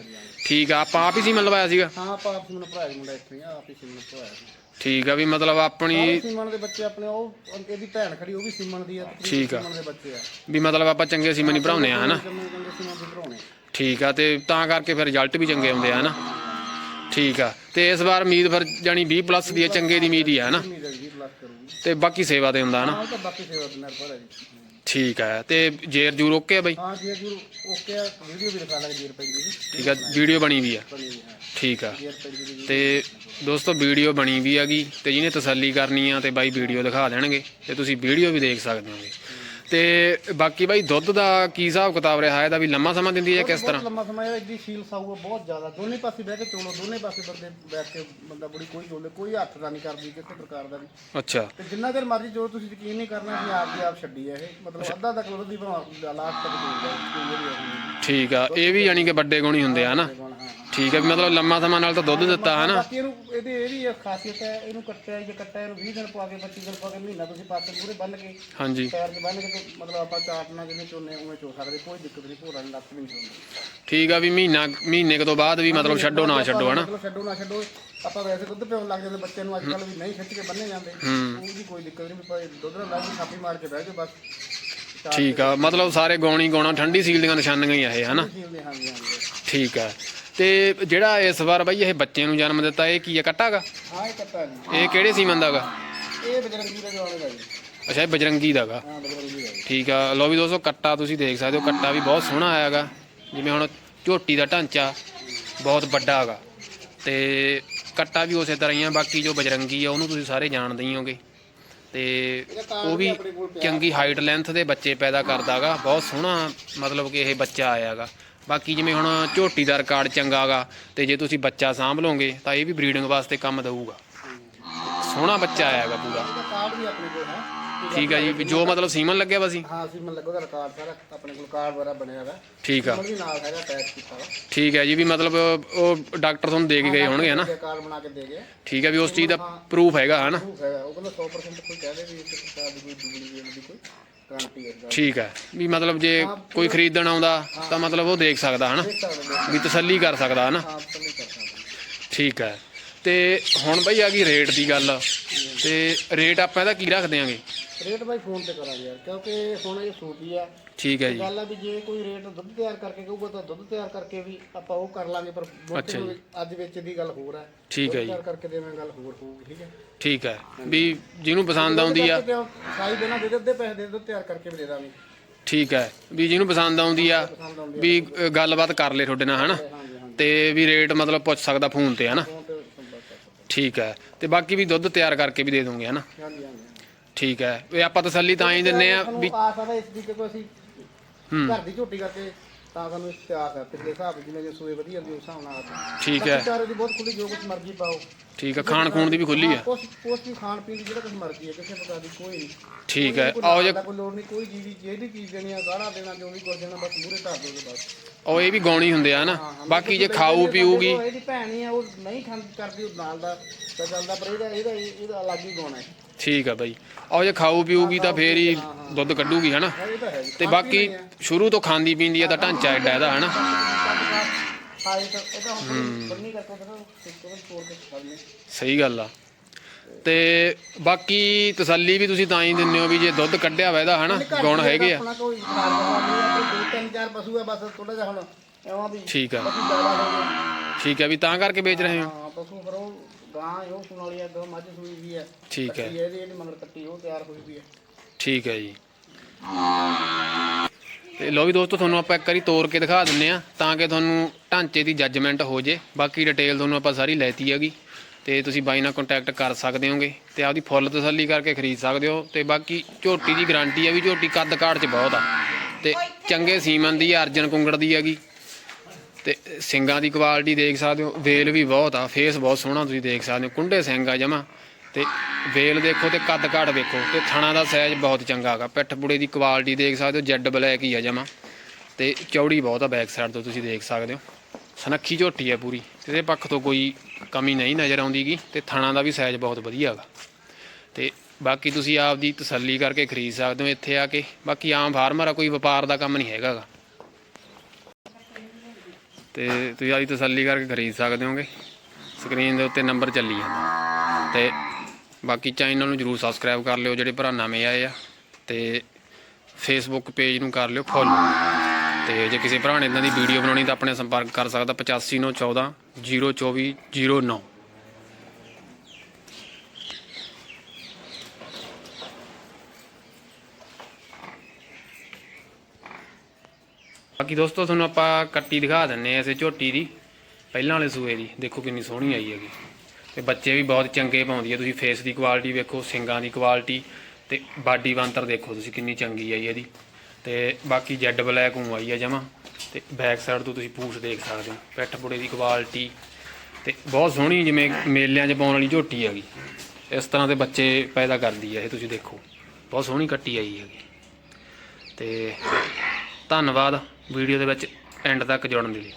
ਠੀਕ ਆ ਆਪਾਂ ਆਪ ਹੀ ਸੀਮਨ ਲਵਾਇਆ ਸੀਗਾ? ਹਾਂ ਆਪਾਂ ਆਪ ਸੀਮਨ ਭਰਾ ਜੀ ਮੁੰਡਾ ਇੱਥੇ ਹੀ ਆ ਆਪ ਹੀ ਸੀਮਨ ਭਰਾ ਜੀ ਠੀਕ ਆ ਵੀ ਮਤਲਬ ਆਪਣੀ ਸੀਮਨ ਦੇ ਬੱਚੇ ਆਪਣੇ ਉਹ ਇਹਦੀ ਭੈਣ ਖੜੀ ਉਹ ਵੀ ਸੀਮਨ ਦੀ ਆ ਠੀਕ ਆ। ਸੀਮਨ ਦੇ ਬੱਚੇ ਆ। ਵੀ ਮਤਲਬ ਆਪਾਂ ਚੰਗੇ ਸੀਮਨ ਹੀ ਭਰਾਉਨੇ ਆ ਹਨਾ? ਚੰਗੇ ਚੰਗੇ ਸੀਮਨ ਦੇ ਭਰਾਉਣੇ ਠੀਕ ਆ ਤੇ ਤਾਂ ਕਰਕੇ ਫਿਰ ਰਿਜ਼ਲਟ ਵੀ ਚੰਗੇ ਆਉਂਦੇ ਆ ਹਨਾ? ਠੀਕ ਆ ਤੇ ਇਸ ਵਾਰ ਉਮੀਦ ਫਿਰ ਜਾਨੀ 20 ਪਲੱਸ ਦੀ ਆ, ਚੰਗੇ ਦੀ ਉਮੀਦ ਹੀ ਆ ਹਨਾ? ਉਮੀਦ ਹੈ 20 ਪਲੱਸ ਕਰੂਗੀ। ਤੇ ਬਾਕੀ ਸੇਵਾ ਤੇ ਹੁੰਦਾ ਹਨਾ? ਹਾਂ ਉਹ ਤਾਂ ਬਾਕੀ ਸੇਵਾ ਦੇ ਨਿਰਭਰ ਹੈ ਜੀ। ਠੀਕ ਆ ਤੇ ਜੇਰ ਜੂਰ ਓਕੇ ਆ ਬਾਈ? ਹਾਂ ਜੀ ਜੀ ਓਕੇ ਆ ਵੀਡੀਓ ਵੀ ਦਿਖਾ ਲਾਂਗੇ ਜੀਰ ਪੈਂਦੀ ਜੀ ਠੀਕ ਆ ਵੀਡੀਓ ਬਣੀ ਵੀ ਆ। ਬਣੀ ਵੀ ਹਾਂ। ਠੀਕ ਆ। ਜੀਰ ਤੇ ਦੋਸਤੋ ਵੀਡੀਓ ਬਣੀ ਵੀ ਹੈਗੀ ਤੇ ਜਿਹਨੇ ਤਸੱਲੀ ਕਰਨੀ ਆ ਤੇ ਬਾਈ ਵੀਡੀਓ ਦਿਖਾ ਦੇਣਗੇ ਤੇ ਤੁਸੀਂ ਵੀਡੀਓ ਵੀ ਦੇਖ ਸਕਦੇ ਹੋਗੇ। ਤੇ ਬਾਕੀ ਬਾਈ ਦੁੱਧ ਦਾ ਕੀ ਹਿਸਾਬ ਕਿਤਾਬ ਰਿਹਾ? ਇਹਦਾ ਵੀ ਲੰਮਾ ਸਮਾਂ ਦਿੰਦੀ ਹੈ ਕਿਸ ਤਰ੍ਹਾਂ? ਲੰਮਾ ਸਮਾਂ ਹੈ ਇੱਡੀ ਸ਼ੀਲ ਸਾਊ ਆ ਬਹੁਤ ਜ਼ਿਆਦਾ। ਦੋਨੇ ਪਾਸੇ ਬਹਿ ਕੇ ਚੋਲੋ ਦੋਨੇ ਪਾਸੇ ਬੰਦੇ ਬੈਠ ਕੇ ਬੰਦਾ ਬੜੀ ਕੋਈ ਗੋਲੇ ਕੋਈ ਹੱਥ ਦਾ ਨਹੀਂ ਕਰਦੀ ਕਿਸੇ ਪ੍ਰਕਾਰ ਦਾ ਵੀ। ਅੱਛਾ। ਤੇ ਜਿੰਨਾ ਚਿਰ ਮਰਜ਼ੀ ਜੋ ਤੁਸੀਂ ਯਕੀਨ ਨਹੀਂ ਕਰਨਾ ਅਸੀਂ ਆਪ ਦੀ ਆਪ ਛੱਡੀ ਹੈ ਇਹ। ਮਤਲਬ ਅੱਧਾ ਤੱਕ ਉਹਦੀ ਭਾਵੇਂ ਲਾਸਟ ਤੱਕ ਨਹੀਂ ਠੀਕ ਆ ਇਹ ਵੀ ਯਾਨੀ ਕਿ ਵੱਡੇ ਗੁਣ ਹੁੰਦੇ ਆ ਨਾ? ਹਾਂ ਹਾਂ ਠੀਕ ਆ ਵੀ ਮਤਲਬ ਲੰਮਾ ਸਮਾਂ ਨਾਲ ਤਾਂ ਦੁੱਧ ਦਿੱਤਾ ਹੈ ਨਾ ਬਾਕੀ ਇਹਨੂੰ ਇਹਦੀ ਇਹ ਵੀ ਇੱਕ ਖਾਸੀਅਤ ਹੈ ਇਹਨੂੰ ਕੱਟਿਆ ਜੇ ਕੱਟਿਆ ਇਹਨੂੰ 20 ਦਿਨ ਪਾ ਕੇ 25 ਦਿਨ ਪਾ ਕੇ ਮਹੀਨਾ ਤੁਸੀਂ ਪਾਸੇ ਪੂਰੇ ਬੰਨ ਕੇ ਹਾਂਜੀ। ਪੈਰ 'ਚ ਬੰਨ ਕੇ ਤੇ ਮਤਲਬ ਆਪਾਂ ਚਾਟਣਾ ਜਿਵੇਂ ਚੋਨੇ ਉਵੇਂ ਚੋ ਸਕਦੇ ਕੋਈ ਦਿੱਕਤ ਨਹੀਂ ਭੋਰਾ ਨਹੀਂ ਲੱਤ ਨਹੀਂ ਚੋਂਦੀ ਠੀਕ ਆ ਵੀ ਮਹੀਨਾ ਮਹੀਨੇ ਕੁ ਤੋਂ ਬਾਅਦ ਵੀ ਮਤਲਬ ਛੱਡੋ ਨਾ ਛੱਡੋ ਹਨਾ? ਮਤਲਬ ਛੱਡੋ ਨਾ ਛੱਡੋ ਆਪਾਂ ਵੈਸੇ ਦੁੱਧ ਪਿਉਣ ਲੱਗ ਜਾਂਦੇ ਬੱਚੇ ਨੂੰ ਅੱਜ ਕੱਲ ਵੀ ਨਹੀਂ ਖਿੱਚ ਕੇ ਬੰਨੇ ਜਾਂਦੇ ਉਹਦੀ ਕੋਈ ਦਿੱਕਤ ਨਹੀਂ ਵੀ ਭਾਈ ਦੁੱਧ ਨਾਲ ਲਾਗੀ ਛਾਪੀ ਮਾਰ ਕੇ ਬਹਿ ਜਾਓ ਬਸ। ਠੀਕ ਆ ਮਤਲਬ ਸਾਰੇ ਗੌਣੀ ਗੌਣਾ ਠੰਡੀ ਸੀਲ ਦੀਆਂ ਨਿਸ਼ਾਨੀਆਂ ਹੀ ਆ ਇਹ ਹਾਂਜੀ ਹਾਂਜੀ। ਠੀਕ ਆ। ਤੇ ਜਿਹੜਾ ਇਸ ਵਾਰ ਬਾਈ ਇਹ ਬੱਚੇ ਨੂੰ ਜਨਮ ਦਿੱਤਾ ਇਹ ਕੀ ਆ ਕੱਟਾਗਾ ਹਾਂ ਇਹ ਕੱਟਾ ਜੀ। ਇਹ ਕਿਹੜੇ ਸੀਮਨ ਦਾਗਾ ਇਹ ਬਜਰੰਗੀ ਦਾ ਜਵਾਨ ਦਾ ਜੀ। ਅੱਛਾ ਇਹ ਬਜਰੰਗੀ ਦਾਗਾ ਹਾਂ ਬਜਰੰਗੀ ਦਾ ਜੀ। ਠੀਕ ਆ ਲੋ ਵੀ ਦੋਸਤੋ ਕੱਟਾ ਤੁਸੀਂ ਦੇਖ ਸਕਦੇ ਹੋ ਕੱਟਾ ਵੀ ਬਹੁਤ ਸੋਹਣਾ ਆਇਆਗਾ ਜਿਵੇਂ ਹੁਣ ਝੋਟੀ ਦਾ ਢਾਂਚਾ ਬਹੁਤ ਵੱਡਾ ਹੈਗਾ ਤੇ ਕੱਟਾ ਵੀ ਉਸੇ ਤਰ੍ਹਾਂ ਹੀ ਆ ਬਾਕੀ ਜੋ ਬਜਰੰਗੀ ਆ ਉਹਨੂੰ ਤੁਸੀਂ ਸਾਰੇ ਜਾਣਦੇ ਹੀ ਹੋਗੇ। ਤੇ ਉਹ ਵੀ ਚੰਗੀ ਹਾਈਟ ਲੈਂਥ ਦੇ ਬੱਚੇ ਪੈਦਾ ਕਰਦਾਗਾ ਬਹੁਤ ਸੋਹਣਾ ਮਤਲਬ ਕਿ ਇਹ ਬੱਚਾ ਆਇਆਗਾ ਬਾਕੀ ਜਿਵੇਂ ਹੁਣ ਝੋਟੀ ਦਾ ਰਿਕਾਰਡ ਚੰਗਾਗਾ ਤੇ ਜੇ ਤੁਸੀਂ ਬੱਚਾ ਸਾਂਭ ਲਓਗੇ ਤਾਂ ਇਹ ਵੀ ਬਰੀਡਿੰਗ ਵਾਸਤੇ ਕੰਮ ਦਊਗਾ। ਸੋਹਣਾ ਬੱਚਾ ਆਇਆਗਾ ਪੂਰਾ। ਕਾਰਡ ਵੀ ਆਪਣੇ ਕੋਲ ਹੈ। ਠੀਕ ਆ ਜੀ ਵੀ ਜੋ ਮਤਲਬ ਸੀਮਨ ਲੱਗਿਆ ਵਾ ਸੀ? ਹਾਂ ਸੀ ਮਨ ਲੱਗੋ ਦਾ ਰਿਕਾਰਡ ਸਾਰਾ ਆਪਣੇ ਕੋਲ ਕਾਰਡ ਵਗੈਰਾ ਬਣਿਆ ਹੋਇਆ ਠੀਕ ਆ। ਉਹ ਵੀ ਨਾਲ ਹੈਗਾ ਅਟੈਚ ਕੀਤਾ ਵਾ। ਠੀਕ ਹੈ ਜੀ ਵੀ ਮਤਲਬ ਉਹ ਡਾਕਟਰ ਤੁਹਾਨੂੰ ਦੇ ਕੇ ਗਏ ਹੋਣਗੇ ਹਨਾ? ਕਾਰਡ ਬਣਾ ਕੇ ਦੇ ਗਏ। ਠੀਕ ਹੈ ਵੀ ਉਸ ਚੀਜ਼ ਦਾ ਪ੍ਰੂਫ ਹੈਗਾ ਹਨਾ? ਪ੍ਰੂਫ ਹੈਗਾ। ਉਹ ਕਹਿੰਦਾ 100% ਕੋਈ ਕਹਦੇ ਵੀ ਇਸ ਪ੍ਰਕਾਰ ਦੀ ਕੋਈ ਡੁਪਲੀਕੇਟ ਦੀ ਕੋਈ ਗਾਰੰਟੀ ਹੈ ਗੱਲ ਠੀਕ ਹੈ। ਵੀ ਮਤਲਬ ਜੇ ਕੋਈ ਖਰੀਦਣ ਆਉਂਦਾ, ਤਾਂ ਮਤਲਬ ਉਹ ਦੇਖ ਸਕਦਾ, ਹਨਾ? ਦੇਖ ਸਕਦੇ ਹੋ ਵੀ ਤਸੱਲੀ ਕਰ ਸਕਦਾ, ਹਨਾ? ਆਪ ਤਾਂ ਨਹੀਂ ਕਰ ਸਕਦੇ ਠੀਕ ਹੈ। ਤੇ ਹੁਣ ਬਈ ਆ ਗਈ ਰੇਟ ਦੀ ਗੱਲ। ਤੇ ਰੇਟ ਆਪਾਂ ਇਹਦਾ ਕੀ ਰੱਖਦੇ ਆਂਗੇ? ਰੇਟ ਬਾਈ ਫੋਨ ਤੇ ਕਰਾਂਗੇ ਯਾਰ, ਕਿਉਂਕਿ ਹੁਣ ਇਹ ਛੋਟੀ ਆ। ਠੀਕ ਹੈ ਜੀ। ਗੱਲ ਆ ਵੀ ਜੇ ਕੋਈ ਰੇਟ ਦੁੱਧ ਤਿਆਰ ਕਰਕੇ ਕਹੂਗਾ ਤਾਂ ਦੁੱਧ ਤਿਆਰ ਕਰਕੇ ਵੀ ਆਪਾਂ ਉਹ ਕਰ ਲਾਂਗੇ ਪਰ ਅੱਛਾ ਜੀ। ਅੱਜ ਵਿੱਚ ਦੀ ਗੱਲ ਹੋਰ ਹੈ। ਠੀਕ ਹੈ ਜੀ। ਤਿਆਰ ਕਰਕੇ ਦੇਵਾਂ ਗੱਲ ਹੋਰ ਹੋਊਗੀ ਠੀਕ ਹੈ? ਠੀਕ ਹੈ। ਵੀ ਜਿਹਨੂੰ ਪਸੰਦ ਆਉਂਦੀ ਆ। ਸਾਈ ਦੇਣਾ ਦੇ ਦੇ ਅੱਧੇ ਪੈਸੇ ਦੇ ਦੋ ਤਿਆਰ ਕਰਕੇ ਵੀ ਦੇ ਦਾਂਗੇ। ਠੀਕ ਹੈ। ਵੀ ਜਿਹਨੂੰ ਪਸੰਦ ਆਉਂਦੀ ਆ ਪਸੰਦ ਆਉਂਦੀ ਵੀ ਅ, ਗੱਲਬਾਤ ਕਰ ਲੈ ਤੁਹਾਡੇ ਨਾਲ ਹਨਾ? ਹਾਂਜੀ ਹਾਂਜੀ ਤੇ ਵੀ ਰੇਟ ਮਤਲਬ ਪੁੱਛ ਸਕਦਾ ਫੋਨ ਤੇ ਹਨਾ? ਫੋਨ ਤੇ ਸੰਪਰਕ ਕਰ ਸਕਦੇ। ਠੀਕ ਹੈ। ਤੇ ਬਾਕੀ ਵੀ ਦੁੱਧ ਤਿਆਰ ਕਰਕੇ ਵੀ ਦੇ ਦੋਗੇ ਹਨਾ? ਹਾਂਜੀ ਹਾਂਜੀ ਠੀਕ ਹੈ। ਵੀ ਆਪਾਂ ਤਸੱਲੀ ਤਾਂ ਹੀ ਦਿੰਨੇ ਆ ਵੀ ਇਸ ਦੀ ਕਿ ਅਸੀਂ ਘਰ ਦੀ ਝੋਟੀ ਕਰਕੇ ਤਾਂ ਸਾਨੂੰ ਇਤਿਹਾਸ ਹੈ ਪਿਛਲੇ ਹਿਸਾਬ ਜਿਵੇਂ ਜੇ ਸੂਏ ਵਧੀਆ ਹੁੰਦੀ ਉਸ ਹਿਸਾਬ ਨਾਲ ਠੀਕ ਹੈ। ਚਾਰੇ ਦੀ ਬਹੁਤ ਖੁੱਲੀ ਜੋ ਕੁਝ ਮਰਜ਼ੀ ਪਾਓ। ਠੀਕ ਹੈ ਖਾਣ ਖੂਣ ਦੀ ਵੀ ਖੁੱਲੀ ਆ ਕੁਛ ਕੁਛ ਵੀ ਖਾਣ ਪੀਣ ਦੀ ਜਿਹੜਾ ਕੁਝ ਮਰਜ਼ੀ ਹੈ ਕਿਸੇ ਪ੍ਰਕਾਰ ਦੀ ਕੋਈ ਨਹੀਂ। ਠੀਕ ਹੈ ਆਓ ਜੇ ਨਾਲ ਦਾ ਕੋਈ ਲੋੜ ਨਹੀਂ ਕੋਈ ਚੀਜ਼ ਦੀ ਜਿਹੜੀ ਚੀਜ਼ ਦੇਣੀ ਆ ਗਾਣਾ ਦੇਣਾ ਜੋ ਵੀ ਕੁਝ ਦੇਣਾ ਬਸ ਮੂਰੇ ਧਰ ਦੋਗੇ ਬਸ। ਉਹ ਇਹ ਵੀ ਗਾਉਣੀ ਹੁੰਦੇ ਆ ਨਾ। ਹਾਂ, ਹਾਂ, ਬਾਕੀ ਜੇ ਖਾਊ ਪੀਊਗੀ। ਇਹਦੀ ਭੈਣ ਹੀ ਆ ਉਹ ਨਹੀਂ ਖਾਂਦੀ ਕਰਦੀ ਉਹ ਨਾਲ ਦਾ ਤਾਂ ਚੱਲਦਾ ਪਰ ਇਹਦਾ ਇਹਦਾ ਇਹਦਾ ਅਲੱਗ ਹੀ ਗਾਣਾ ਹੈ। ਠੀਕ ਆ ਬਾਈ। ਆਓ ਜੇ ਖਾਊ ਪੀਊਗੀ ਤਾਂ ਫੇਰ ਹੀ ਦੁੱਧ ਕੱਢੂਗੀ ਹਨਾ? ਤਾਂ ਬਾਕੀ ਸ਼ੁਰੂ ਤੋਂ ਖਾਂਦੀ ਪੀਂਦੀ ਆ ਤਾਂ ਢਾਂਚਾ ਐਡਾ ਇਹਦਾ ਹਨਾ? ਸਹੀ ਗੱਲ ਆ। ਤੇ ਬਾਕੀ ਤਸੱਲੀ ਵੀ ਤੁਸੀਂ ਤਾਂ ਹੀ ਦਿੰਦੇ ਹੋ ਵੀ ਜੇ ਦੁੱਧ ਕੱਢਿਆ ਵਾ ਇਹਦਾ ਹਨਾ? ਗੁਣ ਹੈਗੇ ਆ। ਆਪਣਾ ਕੋਈ ਖਰਾਬ ਕਰਵਾ ਨਹੀਂ ਆਪਣੇ ਦੋ ਤਿੰਨ ਚਾਰ ਪਸ਼ੂ ਆ ਬਸ ਥੋੜਾ ਜਿਹਾ ਹੁਣ ਐਵਾਂ ਵੀ ਠੀਕ ਆ। ਠੀਕ ਆ ਵੀ ਤਾਂ ਕਰਕੇ ਵੇਚ ਰਹੇ ਹੋ? ਹਾਂ ਪਸ਼ੂ ਫਿਰ ਉਹ ਗਾਂ ਉਹ ਸੁਣ ਵਾਲੀ ਆ ਦੋ ਮੱਝ ਸੂਈ ਵੀ ਹੈ ਠੀਕ ਹੈ। ਕੱਟੀ ਇਹਦੀ ਜਿਹੜੀ ਮਗਰ ਕੱਟੀ ਉਹ ਤਿਆਰ ਹੋਈ ਵੀ ਹੈ ਠੀਕ ਹੈ ਜੀ। ਤੇ ਲੋ ਵੀ ਦੋਸਤੋ ਤੁਹਾਨੂੰ ਆਪਾਂ ਇੱਕ ਵਾਰੀ ਤੋੜ ਕੇ ਦਿਖਾ ਦਿੰਨੇ ਆ ਤਾਂ ਕਿ ਤੁਹਾਨੂੰ ਢਾਂਚੇ ਦੀ ਜੱਜਮੈਂਟ ਹੋ ਜੇ। ਬਾਕੀ ਡਿਟੇਲ ਤੁਹਾਨੂੰ ਆਪਾਂ ਸਾਰੀ ਲੈਤੀ ਹੈਗੀ। ਤੇ ਤੁਸੀਂ ਬਾਈ ਨਾਲ ਕੰਟੈਕਟ ਕਰ ਸਕਦੇ ਹੋਗੇ ਤੇ ਆਪਦੀ ਫੁੱਲ ਤਸੱਲੀ ਕਰਕੇ ਖਰੀਦ ਸਕਦੇ ਹੋ। ਤੇ ਬਾਕੀ ਝੋਟੀ ਦੀ ਗਾਰੰਟੀ ਆ ਵੀ ਝੋਟੀ ਕੱਦ ਕਾਠ 'ਚ ਬਹੁਤ ਆ। ਤੇ ਚੰਗੇ ਸੀਮਨ ਦੀ ਆ, ਅਰਜਨ ਕੁੰਗੜ ਦੀ ਹੈਗੀ। ਤੇ ਸਿੰਗਾਂ ਦੀ ਕੁਆਲਿਟੀ ਦੇਖ ਸਕਦੇ ਹੋ, ਵੇਲ ਵੀ ਬਹੁਤ ਆ ਫੇਸ ਬਹੁਤ ਸੋਹਣਾ ਤੁਸੀਂ ਦੇਖ ਸਕਦੇ ਹੋ, ਕੁੰਡੇ ਸਿੰਘ ਆ ਜਮਾ, ਤੇ ਵੇਲ ਦੇਖੋ ਤੇ ਕੱਦ ਕਾਠ ਦੇਖੋ ਤੇ ਥਣਾ ਦਾ ਸਾਈਜ਼ ਬਹੁਤ ਚੰਗਾ ਹੈਗਾ, ਪਿੱਠ ਪੁੜੇ ਦੀ ਕੁਆਲਿਟੀ ਦੇਖ ਸਕਦੇ ਹੋ, ਜੈਡ ਬਲੈਕ ਹੀ ਆ ਜਮਾ, ਤੇ ਚੌੜੀ ਬਹੁਤ ਆ ਬੈਕ ਸਾਈਡ ਤੋਂ ਤੁਸੀਂ ਦੇਖ ਸਕਦੇ ਹੋ, ਸਨੱਖੀ ਝੋਟੀ ਹੈ ਪੂਰੀ ਇਹਦੇ ਪੱਖ ਤੋਂ ਕੋਈ ਕਮੀ ਨਹੀਂ ਨਜ਼ਰ ਆਉਂਦੀਗੀ ਤੇ ਥਣਾ ਦਾ ਵੀ ਸਾਈਜ਼ ਬਹੁਤ ਵਧੀਆ ਹੈਗਾ, ਤੇ ਬਾਕੀ ਤੁਸੀਂ ਆਪ ਦੀ ਤਸੱਲੀ ਕਰਕੇ ਖਰੀਦ ਸਕਦੇ ਹੋ, ਇੱਥੇ ਆ ਕੇ, ਬਾਕੀ ਆਮ ਫਾਰਮਰ ਆ, ਕੋਈ ਵਪਾਰ ਦਾ ਕੰਮ ਨਹੀਂ ਹੈਗਾ ਗਾ। ਤੇ ਤੁਸੀਂ ਆਪਦੀ ਤਸੱਲੀ ਕਰਕੇ ਖਰੀਦ ਸਕਦੇ ਹੋਗੇ। ਸਕਰੀਨ ਦੇ ਉੱਤੇ ਨੰਬਰ ਚੱਲੀ ਜਾਂਦਾ। ਤੇ ਬਾਕੀ ਚੈਨਲ ਨੂੰ ਜਰੂਰ ਸਬਸਕ੍ਰਾਈਬ ਕਰ ਲਿਓ, ਜਿਹੜੇ ਭਰਾ ਨਵੇਂ ਆਏ ਆ। ਤੇ ਫੇਸਬੁੱਕ ਪੇਜ ਨੂੰ ਕਰ ਲਿਓ ਫੋਲੋ ਤੇ ਜੇ ਕਿਸੇ ਭਰਾ ਨੇ ਇਦਾਂ ਦੀ ਵੀਡੀਓ ਬਣਾਉਣੀ ਤਾਂ ਆਪਣੇ ਸੰਪਰਕ ਕਰ ਸਕਦਾ। 8514 ਬਾਕੀ ਦੋਸਤੋ, ਤੁਹਾਨੂੰ ਆਪਾਂ ਕੱਟੀ ਦਿਖਾ ਦਿੰਨੇ ਆ ਇਸੇ ਝੋਟੀ ਦੀ, ਪਹਿਲਾਂ ਵਾਲੇ ਸੂਏ ਦੀ। ਦੇਖੋ ਕਿੰਨੀ ਸੋਹਣੀ ਆਈ ਹੈਗੀ। ਤੇ ਬੱਚੇ ਵੀ ਬਹੁਤ ਚੰਗੇ ਪਾਉਂਦੀ ਹੈ ਤੁਸੀਂ ਫੇਸ ਦੀ ਕੁਆਲਿਟੀ ਵੇਖੋ, ਸਿੰਗਾਂ ਦੀ ਕੁਆਲਿਟੀ ਤੇ ਬਾਡੀ ਬੰਤਰ ਦੇਖੋ ਤੁਸੀਂ ਕਿੰਨੀ ਚੰਗੀ ਆਈ ਇਹਦੀ। ਤੇ ਬਾਕੀ ਜੈਡ ਬਲੈਕ ਨੂੰ ਆਈ ਹੈ ਜਮਾ। ਤੇ ਬੈਕ ਸਾਈਡ ਤੋਂ ਤੁਸੀਂ ਪੂਛ ਦੇਖ ਸਕਦੇ ਹੋ। ਪਿੱਠ ਪੁੜੇ ਦੀ ਕੁਆਲਿਟੀ ਤੇ ਬਹੁਤ ਸੋਹਣੀ ਜਿਵੇਂ ਮੇਲਿਆਂ 'ਚ ਪਾਉਣ ਵਾਲੀ ਝੋਟੀ ਹੈਗੀ। ਇਸ ਤਰ੍ਹਾਂ ਦੇ ਬੱਚੇ ਪੈਦਾ ਕਰਦੀ ਹੈ ਇਹ, ਤੁਸੀਂ ਦੇਖੋ। ਬਹੁਤ ਸੋਹਣੀ ਕੱਟੀ ਆਈ ਹੈਗੀ। ਤੇ ਧੰਨਵਾਦ ਵੀਡੀਓ ਦੇ ਵਿੱਚ ਐਂਡ ਤੱਕ ਜੁੜਨ ਦੇ ਲਈ।